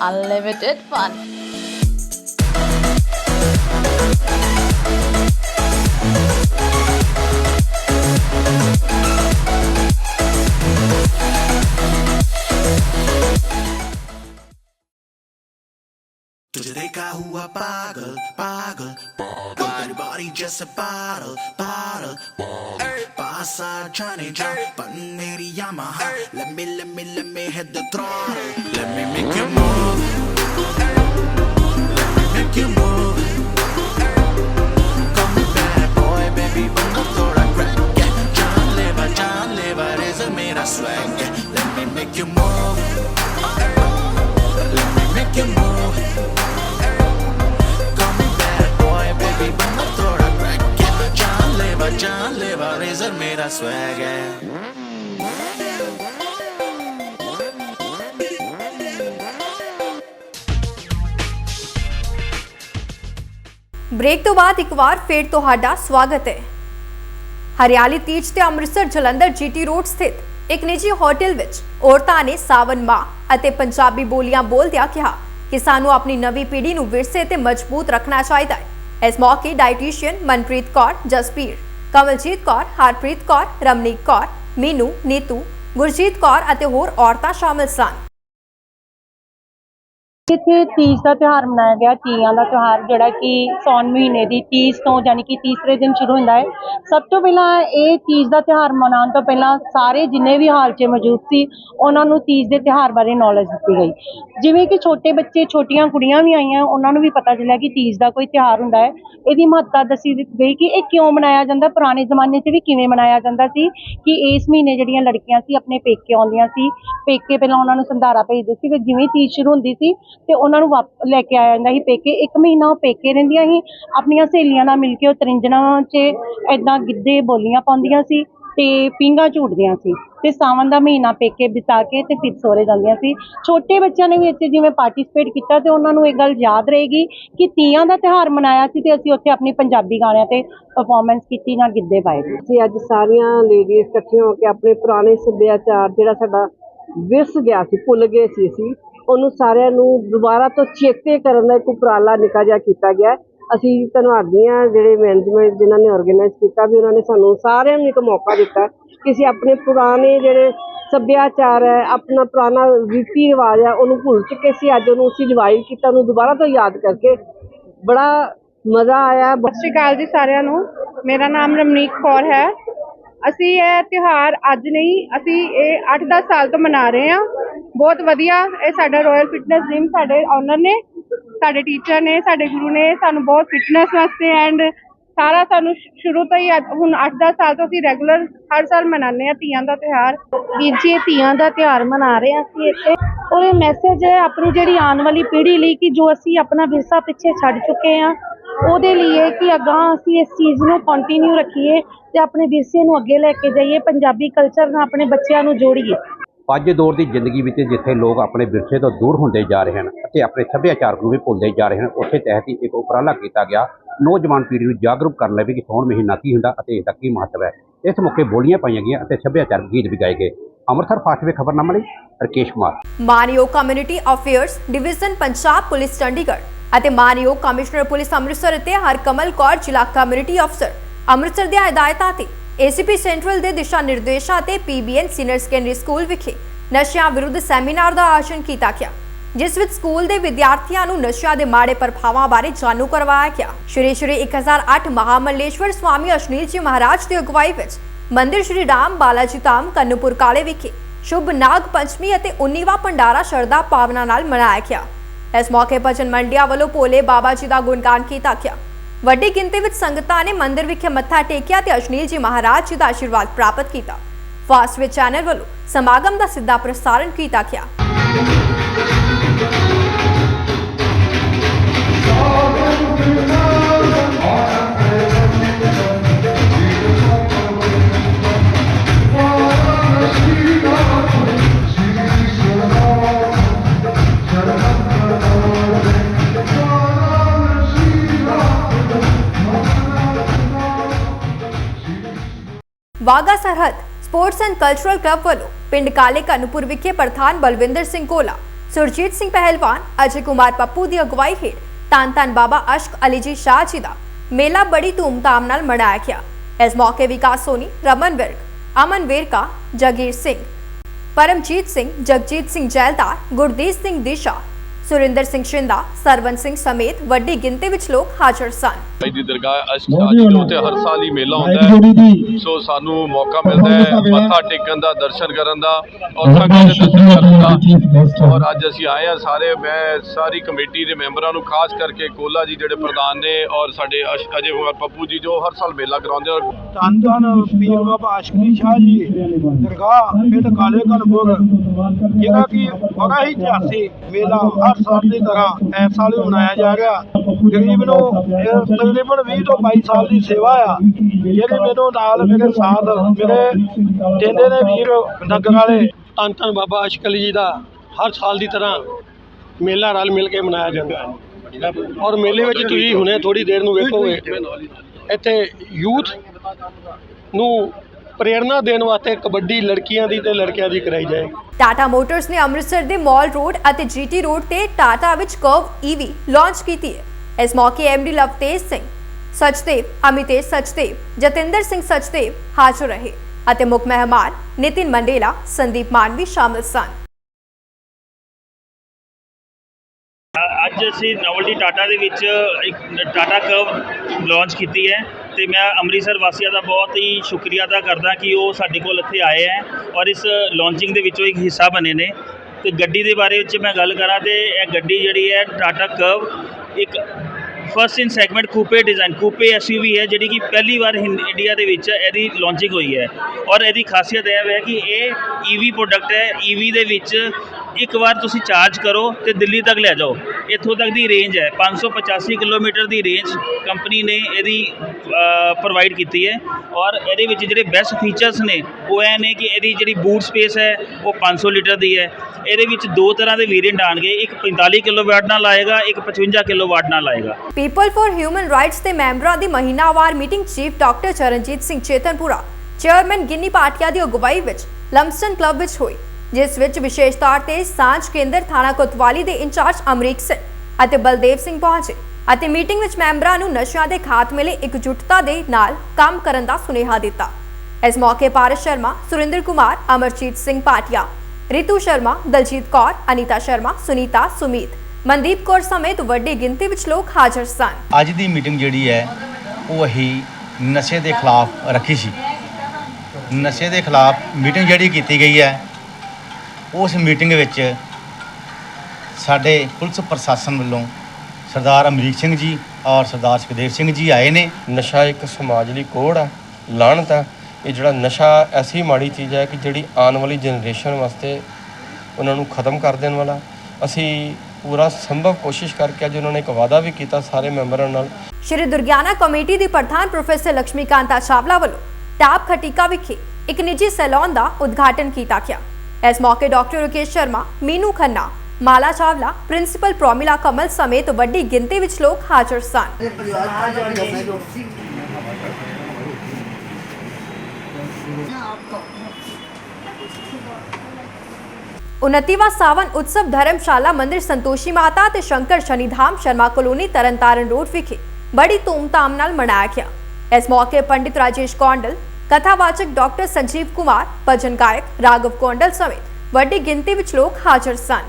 unlimited fun. देखा हुआ पागल पागल तुम्हारी बॉडी जैसे बादल बादल पास आ जाने जा बन मेरी Yamaha let me let me let me hit the throttle let me make you move let me make you move call me boy baby बंदा थोड़ा crack yeah जान ले जान ले बा मेरा swag yeah let me make you move let me make you move boy, baby, बंदा थोड़ा crack है जान ले बा जान ले बा रेज़र मेरा swag है ਬ੍ਰੇਕ ਤੋਂ ਬਾਅਦ ਇੱਕ ਵਾਰ ਫੇਰ ਤੁਹਾਡਾ ਸਵਾਗਤ ਹੈ ਹਰਿਆਲੀ ਤੀਜ ਤੇ ਅੰਮ੍ਰਿਤਸਰ ਜਲੰਧਰ ਜੀਟੀ ਰੋਡ ਸਥਿਤ ਇੱਕ ਨਿੱਜੀ ਹੋਟਲ ਵਿੱਚ ਔਰਤਾਂ ਨੇ ਸਾਵਨ ਮਾਹ ਅਤੇ ਪੰਜਾਬੀ ਬੋਲੀਆਂ ਬੋਲਦਿਆਂ ਕਿਹਾ ਕਿ ਸਾਨੂੰ ਆਪਣੀ ਨਵੀਂ ਪੀੜ੍ਹੀ ਨੂੰ ਵਿਰਸੇ ਤੇ ਮਜ਼ਬੂਤ ਰੱਖਣਾ ਚਾਹੀਦਾ ਹੈ ਇਸ ਮੌਕੇ ਡਾਈਟੀਸ਼ੀਅਨ ਮਨਪ੍ਰੀਤ ਕੌਰ ਜਸਪੀਰ ਕਮਲਜੀਤ ਕੌਰ, ਹਰਪ੍ਰੀਤ ਕੌਰ, ਰਮਨੀਕ ਕੌਰ, ਮੀਨੂ, ਨੀਤੂ, ਗੁਰਜੀਤ ਕੌਰ ਅਤੇ ਹੋਰ ਔਰਤਾਂ ਸ਼ਾਮਲ ਸਨ। ਇੱਥੇ ਤੀਜ ਦਾ ਤਿਉਹਾਰ ਮਨਾਇਆ ਗਿਆ, ਤੀਆਂ ਦਾ ਤਿਉਹਾਰ ਜਿਹੜਾ ਕਿ ਸੌਣ ਮਹੀਨੇ ਦੀ ਤੀਜ ਤੋਂ ਯਾਨੀ ਕਿ ਤੀਸਰੇ ਦਿਨ ਸ਼ੁਰੂ ਹੁੰਦਾ ਹੈ। ਸਭ ਤੋਂ ਪਹਿਲਾਂ ਇਹ ਤੀਜ ਦਾ ਤਿਉਹਾਰ ਮਨਾਉਣ ਤੋਂ ਪਹਿਲਾਂ ਸਾਰੇ ਜਿੰਨੇ ਵੀ ਹਾਲ 'ਚ ਮੌਜੂਦ ਸੀ, ਉਹਨਾਂ ਨੂੰ ਤੀਜ ਦੇ ਤਿਉਹਾਰ ਬਾਰੇ ਨੌਲੇਜ ਦਿੱਤੀ ਗਈ। ਜਿਵੇਂ ਕਿ ਛੋਟੇ ਬੱਚੇ, ਛੋਟੀਆਂ ਕੁੜੀਆਂ ਵੀ ਆਈਆਂ, ਉਹਨਾਂ ਨੂੰ ਵੀ ਪਤਾ ਚੱਲਿਆ ਕਿ ਤੀਜ ਦਾ ਕੋਈ ਤਿਉਹਾਰ ਹੁੰਦਾ ਹੈ। ਇਹਦੀ ਮਹੱਤਤਾ ਦੱਸੀ ਗਈ ਕਿ ਇਹ ਕਿਉਂ ਮਨਾਇਆ ਜਾਂਦਾ, ਪੁਰਾਣੇ ਜ਼ਮਾਨੇ 'ਚ ਵੀ ਕਿਵੇਂ ਮਨਾਇਆ ਜਾਂਦਾ ਸੀ ਕਿ ਇਸ ਮਹੀਨੇ ਜਿਹੜੀਆਂ ਲੜਕੀਆਂ ਸੀ, ਆਪਣੇ ਪੇਕੇ ਆਉਂਦੀਆਂ ਸੀ, ਪੇਕੇ ਪਹਿਲਾਂ ਉਹਨਾਂ ਨੂੰ ਸੰਧਾਰਾ ਭੇਜਦੇ ਸੀ, ਫਿਰ ਜਿਵੇਂ ਤੀਜ ਸ਼ੁਰੂ ਹੁੰਦੀ ਸੀ ਤੇ ਉਹਨਾਂ ਨੂੰ ਵਾਪ, ਲੈ ਕੇ ਆਇਆ ਜਾਂਦਾ ਸੀ ਪੇਕੇ। ਇੱਕ ਮਹੀਨਾ ਉਹ ਪੇਕੇ ਰਹਿੰਦੀਆਂ ਸੀ, ਆਪਣੀਆਂ ਸਹੇਲੀਆਂ ਨਾਲ ਮਿਲ ਕੇ ਉਹ ਤਰਿੰਜਣਾ 'ਚ ਐਦਾਂ ਗਿੱਧੇ ਬੋਲੀਆਂ ਪਾਉਂਦੀਆਂ ਸੀ ਤੇ ਪੀਂਘਾਂ ਝੂਟਦੀਆਂ ਸੀ। ਤੇ ਸਾਵਣ ਦਾ ਮਹੀਨਾ ਪੇਕੇ ਬਿਤਾ ਕੇ ਤੇ ਫਿਰ ਸਹੁਰੇ ਜਾਂਦੀਆਂ ਸੀ। ਛੋਟੇ ਬੱਚਿਆਂ ਨੇ ਵੀ ਇੱਥੇ ਜਿਵੇਂ ਪਾਰਟਿਸਿਪੇਟ ਕੀਤਾ ਤੇ ਉਹਨਾਂ ਨੂੰ ਇਹ ਗੱਲ ਯਾਦ ਰਹੇਗੀ ਕਿ ਤੀਆਂ ਦਾ ਤਿਉਹਾਰ ਮਨਾਇਆ ਸੀ ਤੇ ਅਸੀਂ ਉੱਥੇ ਆਪਣੀ ਪੰਜਾਬੀ ਗਾਣਿਆਂ ਤੇ ਪਰਫਾਰਮੈਂਸ ਕੀਤੀ ਜਾਂ ਗਿੱਧੇ ਪਾਏ ਸੀ। ਅਸੀਂ ਅੱਜ ਸਾਰੀਆਂ ਲੇਡੀਜ਼ ਇਕੱਠੀਆਂ ਹੋ ਕੇ ਆਪਣੇ ਪੁਰਾਣੇ ਸੱਭਿਆਚਾਰ ਜਿਹੜਾ ਸਾਡਾ ਵਿਸ ਗਿਆ ਸੀ, ਭੁੱਲ ਗਏ ਸੀ ਅਸੀਂ। ਉਹਨੂੰ ਸਾਰਿਆਂ ਨੂੰ ਦੁਬਾਰਾ ਤੋਂ ਚੇਤੇ ਕਰਨ ਦਾ ਇੱਕ ਉਪਰਾਲਾ ਨਿਕਾ ਜਿਹਾ ਕੀਤਾ ਗਿਆ ਅਸੀਂ ਧੰਨਵਾਦੀ ਹਾਂ ਜਿਹੜੇ ਮੈਨੇਜਮੈਂਟ ਜਿਨ੍ਹਾਂ ਨੇ ਆਰਗੇਨਾਈਜ਼ ਕੀਤਾ ਵੀ ਉਹਨਾਂ ਨੇ ਸਾਨੂੰ ਸਾਰਿਆਂ ਨੂੰ ਇੱਕ ਮੌਕਾ ਦਿੱਤਾ। ਕਿ ਅਸੀਂ ਆਪਣੇ ਪੁਰਾਣੇ ਜਿਹੜੇ ਸੱਭਿਆਚਾਰ ਹੈ, ਆਪਣਾ ਪੁਰਾਣਾ ਰੀਤੀ ਰਿਵਾਜ ਹੈ, ਉਹਨੂੰ ਭੁੱਲ ਚੁੱਕੇ ਸੀ। ਅੱਜ ਉਹਨੂੰ ਅਸੀਂ ਰਿਵਾਈਵ ਕੀਤਾ, ਉਹਨੂੰ ਦੁਬਾਰਾ ਤੋਂ ਯਾਦ ਕਰਕੇ ਬੜਾ ਮਜ਼ਾ ਆਇਆ। ਸਤਿ ਸ਼੍ਰੀ ਅਕਾਲ ਜੀ ਸਾਰਿਆਂ ਨੂੰ। ਮੇਰਾ ਨਾਮ ਰਮਨੀਕ ਕੌਰ ਹੈ। ਅਸੀਂ ਇਹ ਤਿਉਹਾਰ ਅੱਜ ਨਹੀਂ, ਅਸੀਂ ਇਹ 8-10 ਸਾਲ ਤੋਂ ਮਨਾ ਰਹੇ ਹਾਂ। ਬਹੁਤ ਵਧੀਆ ਇਹ ਸਾਡਾ ਰਾਇਲ ਫਿਟਨੈਸ ਜਿਮ ਸਾਡੇ ਓਨਰ ਨੇ, ਸਾਡੇ ਟੀਚਰ ਨੇ, ਸਾਡੇ ਗੁਰੂ ਨੇ ਸਾਨੂੰ ਬਹੁਤ ਫਿਟਨੈਸ ਵਾਸਤੇ ਐਂਡ ਸਾਰਾ ਸਾਨੂੰ ਸ਼ੁਰੂ ਤੋਂ ਹੀ ਹੁਣ 8-10 ਸਾਲ ਤੋਂ ਅਸੀਂ ਰੈਗੂਲਰ ਹਰ ਸਾਲ ਮਨਾਉਂਦੇ ਹਾਂ ਤੀਆਂ ਦਾ ਤਿਉਹਾਰ। ਵੀਰ ਜੀ, ਇਹ ਤੀਆਂ ਦਾ ਤਿਉਹਾਰ ਮਨਾ ਰਹੇ ਹਾਂ ਅਸੀਂ ਇੱਥੇ। ਔਰ ਇਹ ਮੈਸੇਜ ਹੈ ਆਪਣੀ ਜਿਹੜੀ ਆਉਣ ਵਾਲੀ ਪੀੜ੍ਹੀ ਲਈ ਕਿ ਜੋ ਅਸੀਂ ਆਪਣਾ ਵਿਰਸਾ ਪਿੱਛੇ ਛੱਡ ਚੁੱਕੇ ਹਾਂ ਉਹਦੇ ਲਈ ਹੈ ਕਿ ਅਗਾਂਹ ਅਸੀਂ ਇਸ ਚੀਜ਼ ਨੂੰ ਕੰਟੀਨਿਊ ਰੱਖੀਏ ਤੇ ਆਪਣੇ ਵਿਰਸੇ ਨੂੰ ਅੱਗੇ ਲੈ ਕੇ ਜਾਈਏ ਪੰਜਾਬੀ ਕਲਚਰ ਨਾਲ ਆਪਣੇ ਬੱਚਿਆਂ ਨੂੰ ਜੋੜੀਏ। ਅੱਜ ਦੌਰ ਦੀ ਜ਼ਿੰਦਗੀ ਵਿੱਚ ਜਿੱਥੇ ਲੋਕ ਆਪਣੇ ਵਿਰਸੇ ਤੋਂ ਦੂਰ ਹੁੰਦੇ ਜਾ ਰਹੇ ਹਨ ਅਤੇ ਆਪਣੇ ਸੱਭਿਆਚਾਰ ਨੂੰ ਵੀ ਭੁੱਲਦੇ ਜਾ ਰਹੇ ਹਨ ਉੱਥੇ ਤਹਿਤ ਹੀ ਇੱਕ ਉਪਰਾਲਾ ਕੀਤਾ ਗਿਆ ਨੌਜਵਾਨ ਪੀੜ੍ਹੀ ਨੂੰ ਜਾਗਰੂਕ ਕਰਨ ਲਈ ਵੀ ਕਿ ਸੌਣ ਮਹੀਨਾ ਕੀ ਹੁੰਦਾ ਅਤੇ ਇਸ ਦਾ ਕੀ ਮਹੱਤਵ ਹੈ। ਇਸ ਮੌਕੇ ਬੋਲੀਆਂ ਪਾਈਆਂ ਗਈਆਂ ਅਤੇ ਸੱਭਿਆਚਾਰਕ ਗੀਤ ਵੀ ਗਾਏ ਗਏ। ਅੰਮ੍ਰਿਤਸਰ ਫਾਸਟਵੇ ਖਬਰਨਾਮਾ ਲਈ ਰਕੇਸ਼ ਕੁਮਾਰ। ਮਾਨਯੋਗ community affairs division Punjab police Chandigarh. ਅਤੇ ਮਾਨਯੋਗ ਕਮਿਸ਼ਨਰ ਪੁਲਿਸ ਅੰਮ੍ਰਿਤਸਰ ਅਤੇ ਹਰਕਮਲ ਕੌਰ ਜ਼ਿਲ੍ਹਾ ਕਮਿਊਨਿਟੀ ਅਫਸਰ। ਅੰਮ੍ਰਿਤਸਰ ਦੀਆਂ ਹਦਾਇਤਾਂ ਤੇ ਏਸੀਪੀ ਸੈਂਟਰਲ ਦੇ ਦਿਸ਼ਾ ਨਿਰਦੇਸ਼ਾਂ ਤੇ ਪੀਬੀਐਨ ਸੀਨੀਅਰ ਸੈਕੰਡਰੀ ਸਕੂਲ ਵਿਖੇ ਨਸ਼ਿਆਂ ਵਿਰੁੱਧ ਸੈਮੀਨਾਰ ਦਾ ਆਯੋਜਨ ਕੀਤਾ ਗਿਆ, ਜਿਸ ਵਿੱਚ ਸਕੂਲ ਦੇ ਵਿਦਿਆਰਥੀਆਂ ਨੂੰ ਨਸ਼ਿਆਂ ਦੇ ਮਾੜੇ ਪ੍ਰਭਾਵਾਂ ਬਾਰੇ ਜਾਣੂ ਕਰਵਾਇਆ ਗਿਆ। ਸ਼੍ਰੀ ਸ਼੍ਰੀ 1008 ਮਹਾਮੰਡਲੇਸ਼ਵਰ ਸਵਾਮੀ ਅਸ਼ਨੀਲ ਜੀ ਮਹਾਰਾਜ ਦੀ ਅਗਵਾਈ ਵਿੱਚ ਮੰਦਿਰ ਸ਼੍ਰੀ ਰਾਮ ਬਾਲਾਜੀ ਧਾਮ ਕੰਨਪੁਰ ਕਾਲੇ ਵਿਖੇ ਸ਼ੁਭ ਨਾਗ ਪੰਚਮੀ ਅਤੇ 19ਵਾਂ ਭੰਡਾਰਾ ਸ਼ਰਧਾ ਭਾਵਨਾ ਨਾਲ ਮਨਾਇਆ ਗਿਆ। ਇਸ ਮੌਕੇ ਭਜਨ ਮੰਡਿਆ ਵੱਲੋਂ ਭੋਲੇ ਬਾਬਾ ਜੀ ਦਾ ਗੁਣਗਾਨ ਕੀਤਾ ਗਿਆ। ਵੱਡੀ ਗਿਣਤੀ ਵਿੱਚ ਸੰਗਤਾਂ ਨੇ ਮੰਦਿਰ ਵਿਖੇ ਮੱਥਾ ਟੇਕਿਆ ਤੇ ਅਸ਼ਨੀਲ ਜੀ ਮਹਾਰਾਜ ਜੀ ਦਾ ਆਸ਼ੀਰਵਾਦ ਪ੍ਰਾਪਤ ਕੀਤਾ। ਫਾਸਟਵੇ ਚੈਨਲ ਵੱਲੋਂ ਸਮਾਗਮ ਦਾ ਸਿੱਧਾ ਪ੍ਰਸਾਰਣ ਕੀਤਾ ਗਿਆ। ਵਾਗਾ ਸਰਹੱਦ ਸਪੋਰਟਸ ਐਂਡ ਕਲਚਰਲ ਕਲੱਬ ਵੱਲੋਂ ਪਿੰਡ ਕਾਲੇ ਕਨੂਪੁਰ ਵਿਖੇ ਪ੍ਰਧਾਨ ਬਲਵਿੰਦਰ ਸਿੰਘ ਕੋਲਾ, ਸੁਰਜੀਤ ਸਿੰਘ ਪਹਿਲਵਾਨ, ਅਜੇ ਕੁਮਾਰ ਪੱਪੂ ਦੀ ਅਗਵਾਈ ਹੇਠ ਧੰਨ ਧੰਨ ਬਾਬਾ ਅਸ਼ਕ ਅਲੀ ਜੀ ਸ਼ਾਹ ਜੀ ਦਾ ਮੇਲਾ ਬੜੀ ਧੂਮਧਾਮ ਨਾਲ ਮਨਾਇਆ ਗਿਆ। ਇਸ ਮੌਕੇ ਵਿਕਾਸ ਸੋਨੀ, ਰਮਨ ਵਿਰਕ, ਅਮਨ ਵੇਰਕਾ, ਜਗੀਰ ਸਿੰਘ, ਪਰਮਜੀਤ ਸਿੰਘ, ਜਗਜੀਤ ਸਿੰਘ ਜੈਲਦਾਰ, ਗੁਰਦੀਪ ਸਿੰਘ ਦਿਸ਼ਾ, ਸੁਰਿੰਦਰ ਸਿੰਘ ਸ਼ਿੰਦਾ, ਸਰਵਨ ਸਿੰਘ ਸਮੇਤ ਵੱਡੀ ਗਿਣਤੀ ਵਿੱਚ ਲੋਕ ਹਾਜ਼ਰ ਸਨ। ਭਾਈ ਦੀ ਦਰਗਾਹ ਅਸ਼ਕਾਜ ਦੇ ਉੱਤੇ ਹਰ ਸਾਲ ਹੀ ਮੇਲਾ ਹੁੰਦਾ ਹੈ। ਸੋ ਸਾਨੂੰ ਮੌਕਾ ਮਿਲਦਾ ਹੈ ਮੱਥਾ ਟੇਕਣ ਦਾ ਦਰਸ਼ਨ ਕਰਨ ਦਾ ਔਰ ਸੰਗਤ ਦੇ ਦਰਸ਼ਨ ਕਰਨ। ਦਾ ਔਰ ਅੱਜ ਅਸੀਂ ਆਏ ਆ ਸਾਰੇ ਮੈਂ ਸਾਰੀ ਕਮੇਟੀ ਦੇ ਮੈਂਬਰਾਂ ਨੂੰ ਖਾਸ ਕਰਕੇ ਕੋਲਾ ਜੀ ਜਿਹੜੇ ਪ੍ਰਧਾਨ ਨੇ ਔਰ ਸਾਡੇ ਅਜੇ ਕੁਮਾਰ ਪੱਪੂ ਜੀ ਜੋ ਹਰ ਸਾਲ ਮੇਲਾ ਕਰਾਉਂਦੇ ਔਰ ਧੰਨ ਧੰਨ ਪੀਰ ਬਾਬਾ ਅਸ਼ਕਰੀ ਸ਼ਾਹ ਜੀ ਦਰਗਾਹ ਪਿੰਡ ਕਾਲੇ ਕਨਪੁਰ ਜਿਹੜਾ ਕਿ ਬੜਾ ਹੀ ਇਤਿਹਾਸੀ ਮੇਲਾ ਹਰ ਸਾਲ ਦੀ ਤਰ੍ਹਾਂ ਇਸ ਸਾਲ ਵੀ ਮਨਾਇਆ ਜਾ ਰਿਹਾ। ਗਰੀਬ ਨੂੰ ਇਹ ਤਕਰੀਬਨ 20 ਤੋਂ 22 ਸਾਲ ਦੀ ਸੇਵਾ ਆ। ਜਿਹੜੇ ਮੈਨੂੰ ਨਾਲ ਮੇਰੇ ਸਾਥ ਮੇਰੇ ਕਹਿੰਦੇ ਨੇ ਵੀਰ ਨਗਰ ਵਾਲੇ। ਧੰਨ ਧੰਨ ਬਾਬਾ ਅਸ਼ਕ ਅਲੀ ਜੀ ਦਾ ਹਰ ਸਾਲ ਦੀ ਤਰ੍ਹਾਂ ਮੇਲਾ ਰਲ ਮਿਲ ਕੇ ਮਨਾਇਆ ਜਾਂਦਾ ਹੈ। ਔਰ ਮੇਲੇ ਵਿੱਚ ਤੁਸੀਂ ਹੁਣੇ ਥੋੜੀ ਦੇਰ ਨੂੰ ਵੇਖੋਗੇ ਇੱਥੇ ਯੂਥ ਨੂੰ ਪ੍ਰੇਰਣਾ ਦੇਣ ਵਾਸਤੇ ਕਬੱਡੀ ਲੜਕੀਆਂ ਦੀ ਤੇ ਲੜਕਿਆਂ ਦੀ ਕਰਾਈ ਜਾਏਗੀ ਟਾਟਾ ਮੋਟਰਸ ਨੇ ਅੰਮ੍ਰਿਤਸਰ ਦੇ ਮਾਲ ਰੋਡ ਅਤੇ ਜੀਟੀ ਰੋਡ ਤੇ ਟਾਟਾ ਵਿੱਚ ਕਰਵ ਈਵੀ ਲਾਂਚ ਕੀਤੀ ਹੈ। ਇਸ ਮੌਕੇ ਐਮਡੀ ਲਵਤੇਜ ਸਿੰਘ, ਸਚਦੇਵ ਅਮਿਤੇਸ਼ ਸਚਦੇਵ, ਜਤਿੰਦਰ ਸਿੰਘ ਸਚਦੇਵ ਹਾਜ਼ਰ ਰਹੇ ਅਤੇ ਮੁੱਖ ਮਹਿਮਾਨ ਨਿਤਿਨ ਮੰਡੇਲਾ, ਸੰਦੀਪ ਮਾਨਵੀ ਸ਼ਾਮਲ ਸਨ। ਅੱਜ ਅਸੀਂ ਨੋਵਲਟੀ ਟਾਟਾ ਦੇ ਵਿੱਚ ਇੱਕ ਟਾਟਾ ਕਰਵ ਲਾਂਚ ਕੀਤੀ ਹੈ ਤੇ ਮੈਂ ਅੰਮ੍ਰਿਤਸਰ ਵਾਸੀਆਂ ਦਾ ਬਹੁਤ ਹੀ ਸ਼ੁਕਰੀਆ ਅਦਾ ਕਰਦਾ ਕਿ ਉਹ ਸਾਡੇ ਕੋਲ ਇੱਥੇ ਆਏ ਹੈ ਔਰ ਇਸ ਲਾਂਚਿੰਗ ਦੇ ਵਿੱਚੋਂ ਇੱਕ ਹਿੱਸਾ ਬਣੇ ਨੇ। ਤੇ ਗੱਡੀ ਦੇ ਬਾਰੇ ਵਿੱਚ ਮੈਂ ਗੱਲ ਕਰਾਂ ਤੇ ਇਹ ਗੱਡੀ ਜਿਹੜੀ ਹੈ ਟਾਟਾ ਕਰਵ ਇੱਕ first in segment coupe design coupe SUV ਹੈ, ਜਿਹੜੀ ਕਿ ਪਹਿਲੀ ਵਾਰ ਹਿੰ- ਇੰਡੀਆ ਦੇ ਵਿੱਚ ਇਹਦੀ ਲਾਂਚਿੰਗ ਹੋਈ ਹੈ। ਔਰ ਇਹਦੀ ਖਾਸੀਅਤ ਇਹ ਹੈ ਕਿ ਇਹ ਈਵੀ ਪ੍ਰੋਡਕਟ ਹੈ। ਈਵੀ ਦੇ ਵਿੱਚ ਇੱਕ ਵਾਰ ਤੁਸੀਂ ਚਾਰਜ ਕਰੋ ਤੇ ਦਿੱਲੀ ਤੱਕ ਲੈ ਜਾਓ। ਇੱਥੋਂ ਤੱਕ ਦੀ ਰੇਂਜ ਹੈ। 585 ਕਿਲੋਮੀਟਰ ਦੀ ਰੇਂਜ ਕੰਪਨੀ ਨੇ ਇਹਦੀ ਪ੍ਰੋਵਾਈਡ ਕੀਤੀ ਹੈ। ਔਰ ਇਹਦੇ ਵਿੱਚ ਜਿਹੜੇ ਬੈਸਟ ਫੀਚਰਸ ਨੇ, ਉਹ ਇਹ ਨੇ ਕਿ ਇਹਦੀ ਜਿਹੜੀ ਬੂਟ ਸਪੇਸ ਹੈ, ਉਹ 500 ਲੀਟਰ ਦੀ ਹੈ। ਇਹਦੇ ਵਿੱਚ ਦੋ ਤਰ੍ਹਾਂ ਦੇ ਵੇਰੀਐਂਟ ਆਣਗੇ ਇੱਕ 45 ਕਿਲੋਵਾਟ ਨਾਲ ਆਏਗਾ ਇੱਕ 55 ਕਿਲੋਵਾਟ ਨਾਲ ਆਏਗਾ ਪੀਪਲ ਫॉर ਹਿਊਮਨ ਰਾਈਟਸ ਦੇ ਮੈਂਬਰਾਂ ਦੀ ਮਹੀਨਾਵਾਰ meeting chief doctor Charanjit Singh Chetanpura, chairman Ginni Patia ਦੀ ਅਗਵਾਈ ਵਿੱਚ ਲੰਮਸਟਨ ਕਲੱਬ ਵਿੱਚ ਹੋਈ, ਜਿਸ ਵਿੱਚ ਵਿਸ਼ੇਸ਼ ਤੌਰ ਤੇ ਸਾਂਝ ਕੇਂਦਰ ਥਾਣਾ ਕੋਤਵਾਲੀ ਦੇ ਇੰਚਾਰਜ ਅਮਰੀਕ ਸਿੰਘ ਅਤੇ ਬਲਦੇਵ ਸਿੰਘ ਪਹੁੰਚੇ ਅਤੇ ਮੀਟਿੰਗ ਵਿੱਚ ਮੈਂਬਰਾਂ ਨੂੰ ਨਸ਼ਿਆਂ ਦੇ ਖਾਤਮੇ ਲਈ ਇਕਜੁੱਟਤਾ ਦੇ ਨਾਲ ਕੰਮ ਕਰਨ ਦਾ ਸੁਨੇਹਾ ਦਿੱਤਾ। ਇਸ ਮੌਕੇ ਪਾਰਸ ਸ਼ਰਮਾ, ਸੁਰਿੰਦਰ ਕੁਮਾਰ, ਅਮਰਜੀਤ ਸਿੰਘ ਪਾਟਿਆ ਰਿਤੂ ਸ਼ਰਮਾ ਦਲਜੀਤ ਕੌਰ ਅਨੀਤਾ ਸ਼ਰਮਾ ਸੁਨੀਤਾ ਸੁਮੀਤ। ਮਨਦੀਪ ਕੌਰ ਸਮੇਤ ਵੱਡੀ ਗਿਣਤੀ ਵਿੱਚ ਲੋਕ ਹਾਜ਼ਰ ਸਨ। ਅੱਜ ਦੀ ਮੀਟਿੰਗ ਜਿਹੜੀ ਹੈ ਉਹ ਅਸੀਂ ਨਸ਼ੇ ਦੇ ਖਿਲਾਫ ਰੱਖੀ ਸੀ। ਨਸ਼ੇ ਦੇ ਖਿਲਾਫ ਮੀਟਿੰਗ ਜਿਹੜੀ ਕੀਤੀ ਗਈ ਹੈ ਉਸ ਮੀਟਿੰਗ ਵਿੱਚ ਸਾਡੇ ਪੁਲਿਸ ਪ੍ਰਸ਼ਾਸਨ ਵੱਲੋਂ ਸਰਦਾਰ ਅਮਰੀਕ ਸਿੰਘ ਜੀ ਔਰ ਸਰਦਾਰ ਸੁਖਦੇਵ ਸਿੰਘ ਜੀ ਆਏ ਨੇ। ਨਸ਼ਾ ਇੱਕ ਸਮਾਜ ਲਈ ਕੋੜ ਆ ਲਾਹਣਤ ਆ। ਇਹ ਜਿਹੜਾ ਨਸ਼ਾ ਐਸੀ ਮਾੜੀ ਚੀਜ਼ ਹੈ ਕਿ ਜਿਹੜੀ ਆਉਣ ਵਾਲੀ ਜਨਰੇਸ਼ਨ ਵਾਸਤੇ ਉਹਨਾਂ ਨੂੰ ਖਤਮ ਕਰ ਦੇਣ ਵਾਲਾ। ਅਸੀਂ ਪੂਰਾ ਸੰਭਵ ਕੋਸ਼ਿਸ਼ ਕਰਕੇ ਅੱਜ ਉਹਨਾਂ ਨੇ ਇੱਕ ਵਾਅਦਾ ਵੀ ਕੀਤਾ ਸਾਰੇ ਮੈਂਬਰਾਂ ਨਾਲ। ਸ਼੍ਰੀ ਦੁਰਗਿਆਨਾ ਕਮੇਟੀ ਦੀ ਪ੍ਰਧਾਨ ਪ੍ਰੋਫੈਸਰ ਲక్ష్ਮੀਕਾਂਤਾ ਚਾਵਲਾ ਵੱਲੋਂ ਟਾਪ ਖਟੀਕਾ ਵਿਖੇ ਇੱਕ ਨਿੱਜੀ ਸੈਲੂਨ ਦਾ ਉਦਘਾਟਨ ਕੀਤਾ ਗਿਆ। ਇਸ ਮੌਕੇ ਡਾਕਟਰ ਰਕੇਸ਼ ਸ਼ਰਮਾ ਮੀਨੂ ਖੰਨਾ ਮਾਲਾ ਚਾਵਲਾ ਪ੍ਰਿੰਸੀਪਲ ਪ੍ਰੋਮਿਲਾ ਕਮਲ ਸਮੇਤ ਵੱਡੀ ਗਿਣਤੀ ਵਿੱਚ ਲੋਕ ਹਾਜ਼ਰ ਸਨ। ਉਨਤੀਵਾ ਸਾਵਨ ਉਤਸਵ ਧਰਮਸ਼ਾਲਾ ਮੰਦਿਰ ਸੰਤੋਸ਼ੀ ਮਾਤਾ ਤੇ ਸ਼ੰਕਰ ਸ਼ਨੀਧਾਮ ਸ਼ਰਮਾ ਕਲੋਨੀ ਤਰਨਤਾਰਨ ਰੋਡ ਵਿਖੇ ਬੜੀ ਧੂਮਧਾਮ ਨਾਲ ਮਨਾਇਆ ਗਿਆ। ਇਸ ਮੌਕੇ ਪੰਡਿਤ ਰਾਜੇਸ਼ ਕੌਂਡਲ, ਕਥਾਵਾਚਕ ਡਾਕਟਰ ਸੰਜੀਵ ਕੁਮਾਰ, ਭਜਨ ਗਾਇਕ ਰਾਘਵ ਕੌਂਡਲ ਸਮੇਤ ਵੱਡੀ ਗਿਣਤੀ ਵਿੱਚ ਲੋਕ ਹਾਜ਼ਰ ਸਨ।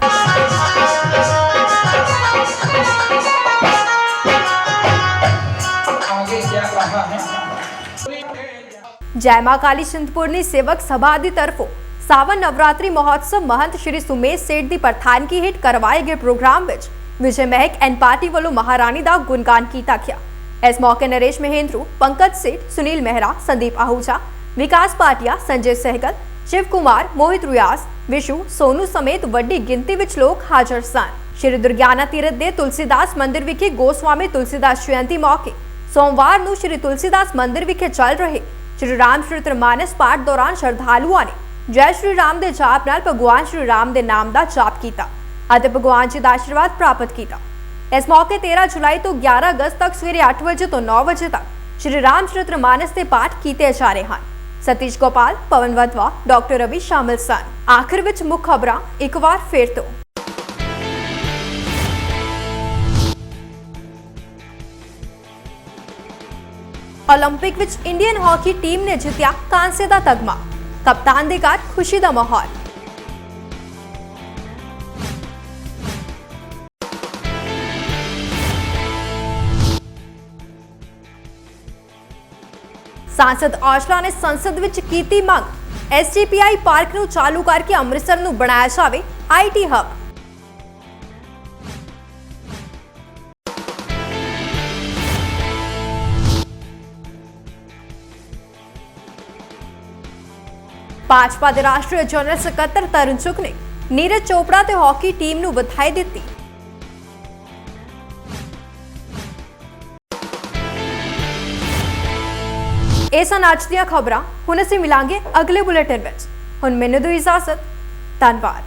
ਜੈ ਮਾਂ ਕਾਲੀ ਚਿੰਤਪੁਰਨੀ ਸੇਵਕ ਸਭਾ ਦੀ ਤਰਫੋਂ ਸਾਵਨ ਨਵਰਾਤਰੀ ਮਹੋਤਸਵ ਮਹੰਤ ਸ਼੍ਰੀ ਸੁਮੇਸ਼ ਸੇਠ ਦੀ ਪ੍ਰਧਾਨਗੀ ਹੇਠ ਕਰਵਾਏ ਗਏ ਪ੍ਰੋਗਰਾਮ ਵਿੱਚ ਵਿਜੇ ਮਹਿਕ ਐਂਡ ਪਾਰਟੀ ਵੱਲੋਂ ਮਹਾਰਾਣੀ ਦਾ ਗੁਣਗਾਨ ਕੀਤਾ ਗਿਆ ਇਸ ਮੌਕੇ ਨਰੇਸ਼ ਮਹੇਂਦਰੂ ਪੰਕਜ ਸੇਠ ਸੁਨੀਲ ਮਹਿਰਾ ਸੰਦੀਪ ਆਹੂਜਾ ਵਿਕਾਸ ਪਾਟਿਆ ਸੰਜੇ ਸਹਿਗਲ ਸ਼ਿਵ ਕੁਮਾਰ ਮੋਹਿਤ ਰਿਆਸ ਵਿਸ਼ੂ ਸੋਨੂ ਸਮੇਤ ਵੱਡੀ ਗਿਣਤੀ ਵਿੱਚ ਲੋਕ ਹਾਜ਼ਰ ਸਨ ਸ਼੍ਰੀ ਦੁਰਗਿਆਨਾ ਤੀਰਥ ਦੇ ਤੁਲਸੀਦਾਸ ਮੰਦਿਰ ਵਿਖੇ ਗੋਸਵਾਮੀ ਤੁਲਸੀਦਾਸ ਜਯੰਤੀ ਮੌਕੇ ਸੋਮਵਾਰ ਨੂੰ ਸ਼੍ਰੀ ਤੁਲਸੀਦਾਸ ਮੰਦਿਰ ਵਿਖੇ ਚੱਲ ਰਹੇ ਸ਼੍ਰੀ ਰਾਮ ਚਰਿਤ੍ਰ ਮਾਨਸ ਪਾਠ ਦੌਰਾਨ ਸ਼ਰਧਾਲੂਆਂ ਨੇ ਜੈ ਸ਼੍ਰੀ ਰਾਮ ਦੇ ਜਾਪ ਨਾਲ ਭਗਵਾਨ ਸ਼੍ਰੀ ਰਾਮ ਦੇ ਨਾਮ ਦਾ ਜਾਪ ਕੀਤਾ ਅਤੇ ਭਗਵਾਨ ਜੀ ਦਾ ਆਸ਼ੀਰਵਾਦ ਪ੍ਰਾਪਤ ਕੀਤਾ ਇਸ ਮੌਕੇ 13 ਜੁਲਾਈ ਤੋਂ 11 ਅਗਸਤ ਤੱਕ ਸਵੇਰੇ 8 ਵਜੇ ਤੋਂ 9 ਵਜੇ ਤੱਕ ਸ਼੍ਰੀ ਰਾਮ ਚਰਿਤ੍ਰ ਮਾਨਸ ਦੇ ਪਾਠ ਕੀਤੇ ਜਾ ਰਹੇ ਹਨ ਸਤੀਸ਼ ਗੋਪਾਲ ਪਵਨ ਵਦਵਾ ਡਾਕਟਰ ਰਵੀ ਸ਼ਾਮਿਲ ਸਨ ਆਖਿਰ ਵਿੱਚ ਮੁੱਖ ਖਬਰਾਂ ਇੱਕ ਵਾਰ ਫੇਰ ਤੋਂ 올림픽 ਵਿੱਚ ਇੰਡੀਅਨ ਹਾਕੀ ਟੀਮ ਨੇ ਜਿੱਤਿਆ ਕਾਂਸੇ ਦਾ ਤਗਮਾ ਕਪਤਾਨ ਦੇ ਘਰ ਖੁਸ਼ੀ ਦਾ ਮਾਹੌਲ ਸਾਂਸਦ ਆਸ਼ਲਾ ਨੇ ਸੰਸਦ ਵਿੱਚ ਕੀਤੀ ਮੰਗ ਐਸਜੀਪੀਆਈ ਪਾਰਕ ਨੂੰ ਚਾਲੂ ਕਰਕੇ ਅੰਮ੍ਰਿਤਸਰ ਨੂੰ ਬਣਾਇਆ ਜਾਵੇ ਆਈਟੀ ਹਬ ਭਾਜਪਾ ਦੇ ਰਾਸ਼ਟਰੀ ਜਨਰਲ ਸਕੱਤਰ ਤਰੁਣ ਚੁੱਕ ਨੇ ਨੀਰਜ ਚੋਪੜਾ ਤੇ ਹਾਕੀ ਟੀਮ ਨੂੰ ਵਧਾਈ ਦਿੱਤੀ। ਇਹ ਸਨ ਅੱਜ ਦੀਆਂ ਖਬਰਾਂ। ਹੁਣ ਅਸੀਂ ਮਿਲਾਂਗੇ ਅਗਲੇ ਬੁਲੇਟਿਨ ਵਿੱਚ। ਹੁਣ ਮੈਨੂੰ ਦਿਓ ਇਜਾਜ਼ਤ। ਧੰਨਵਾਦ।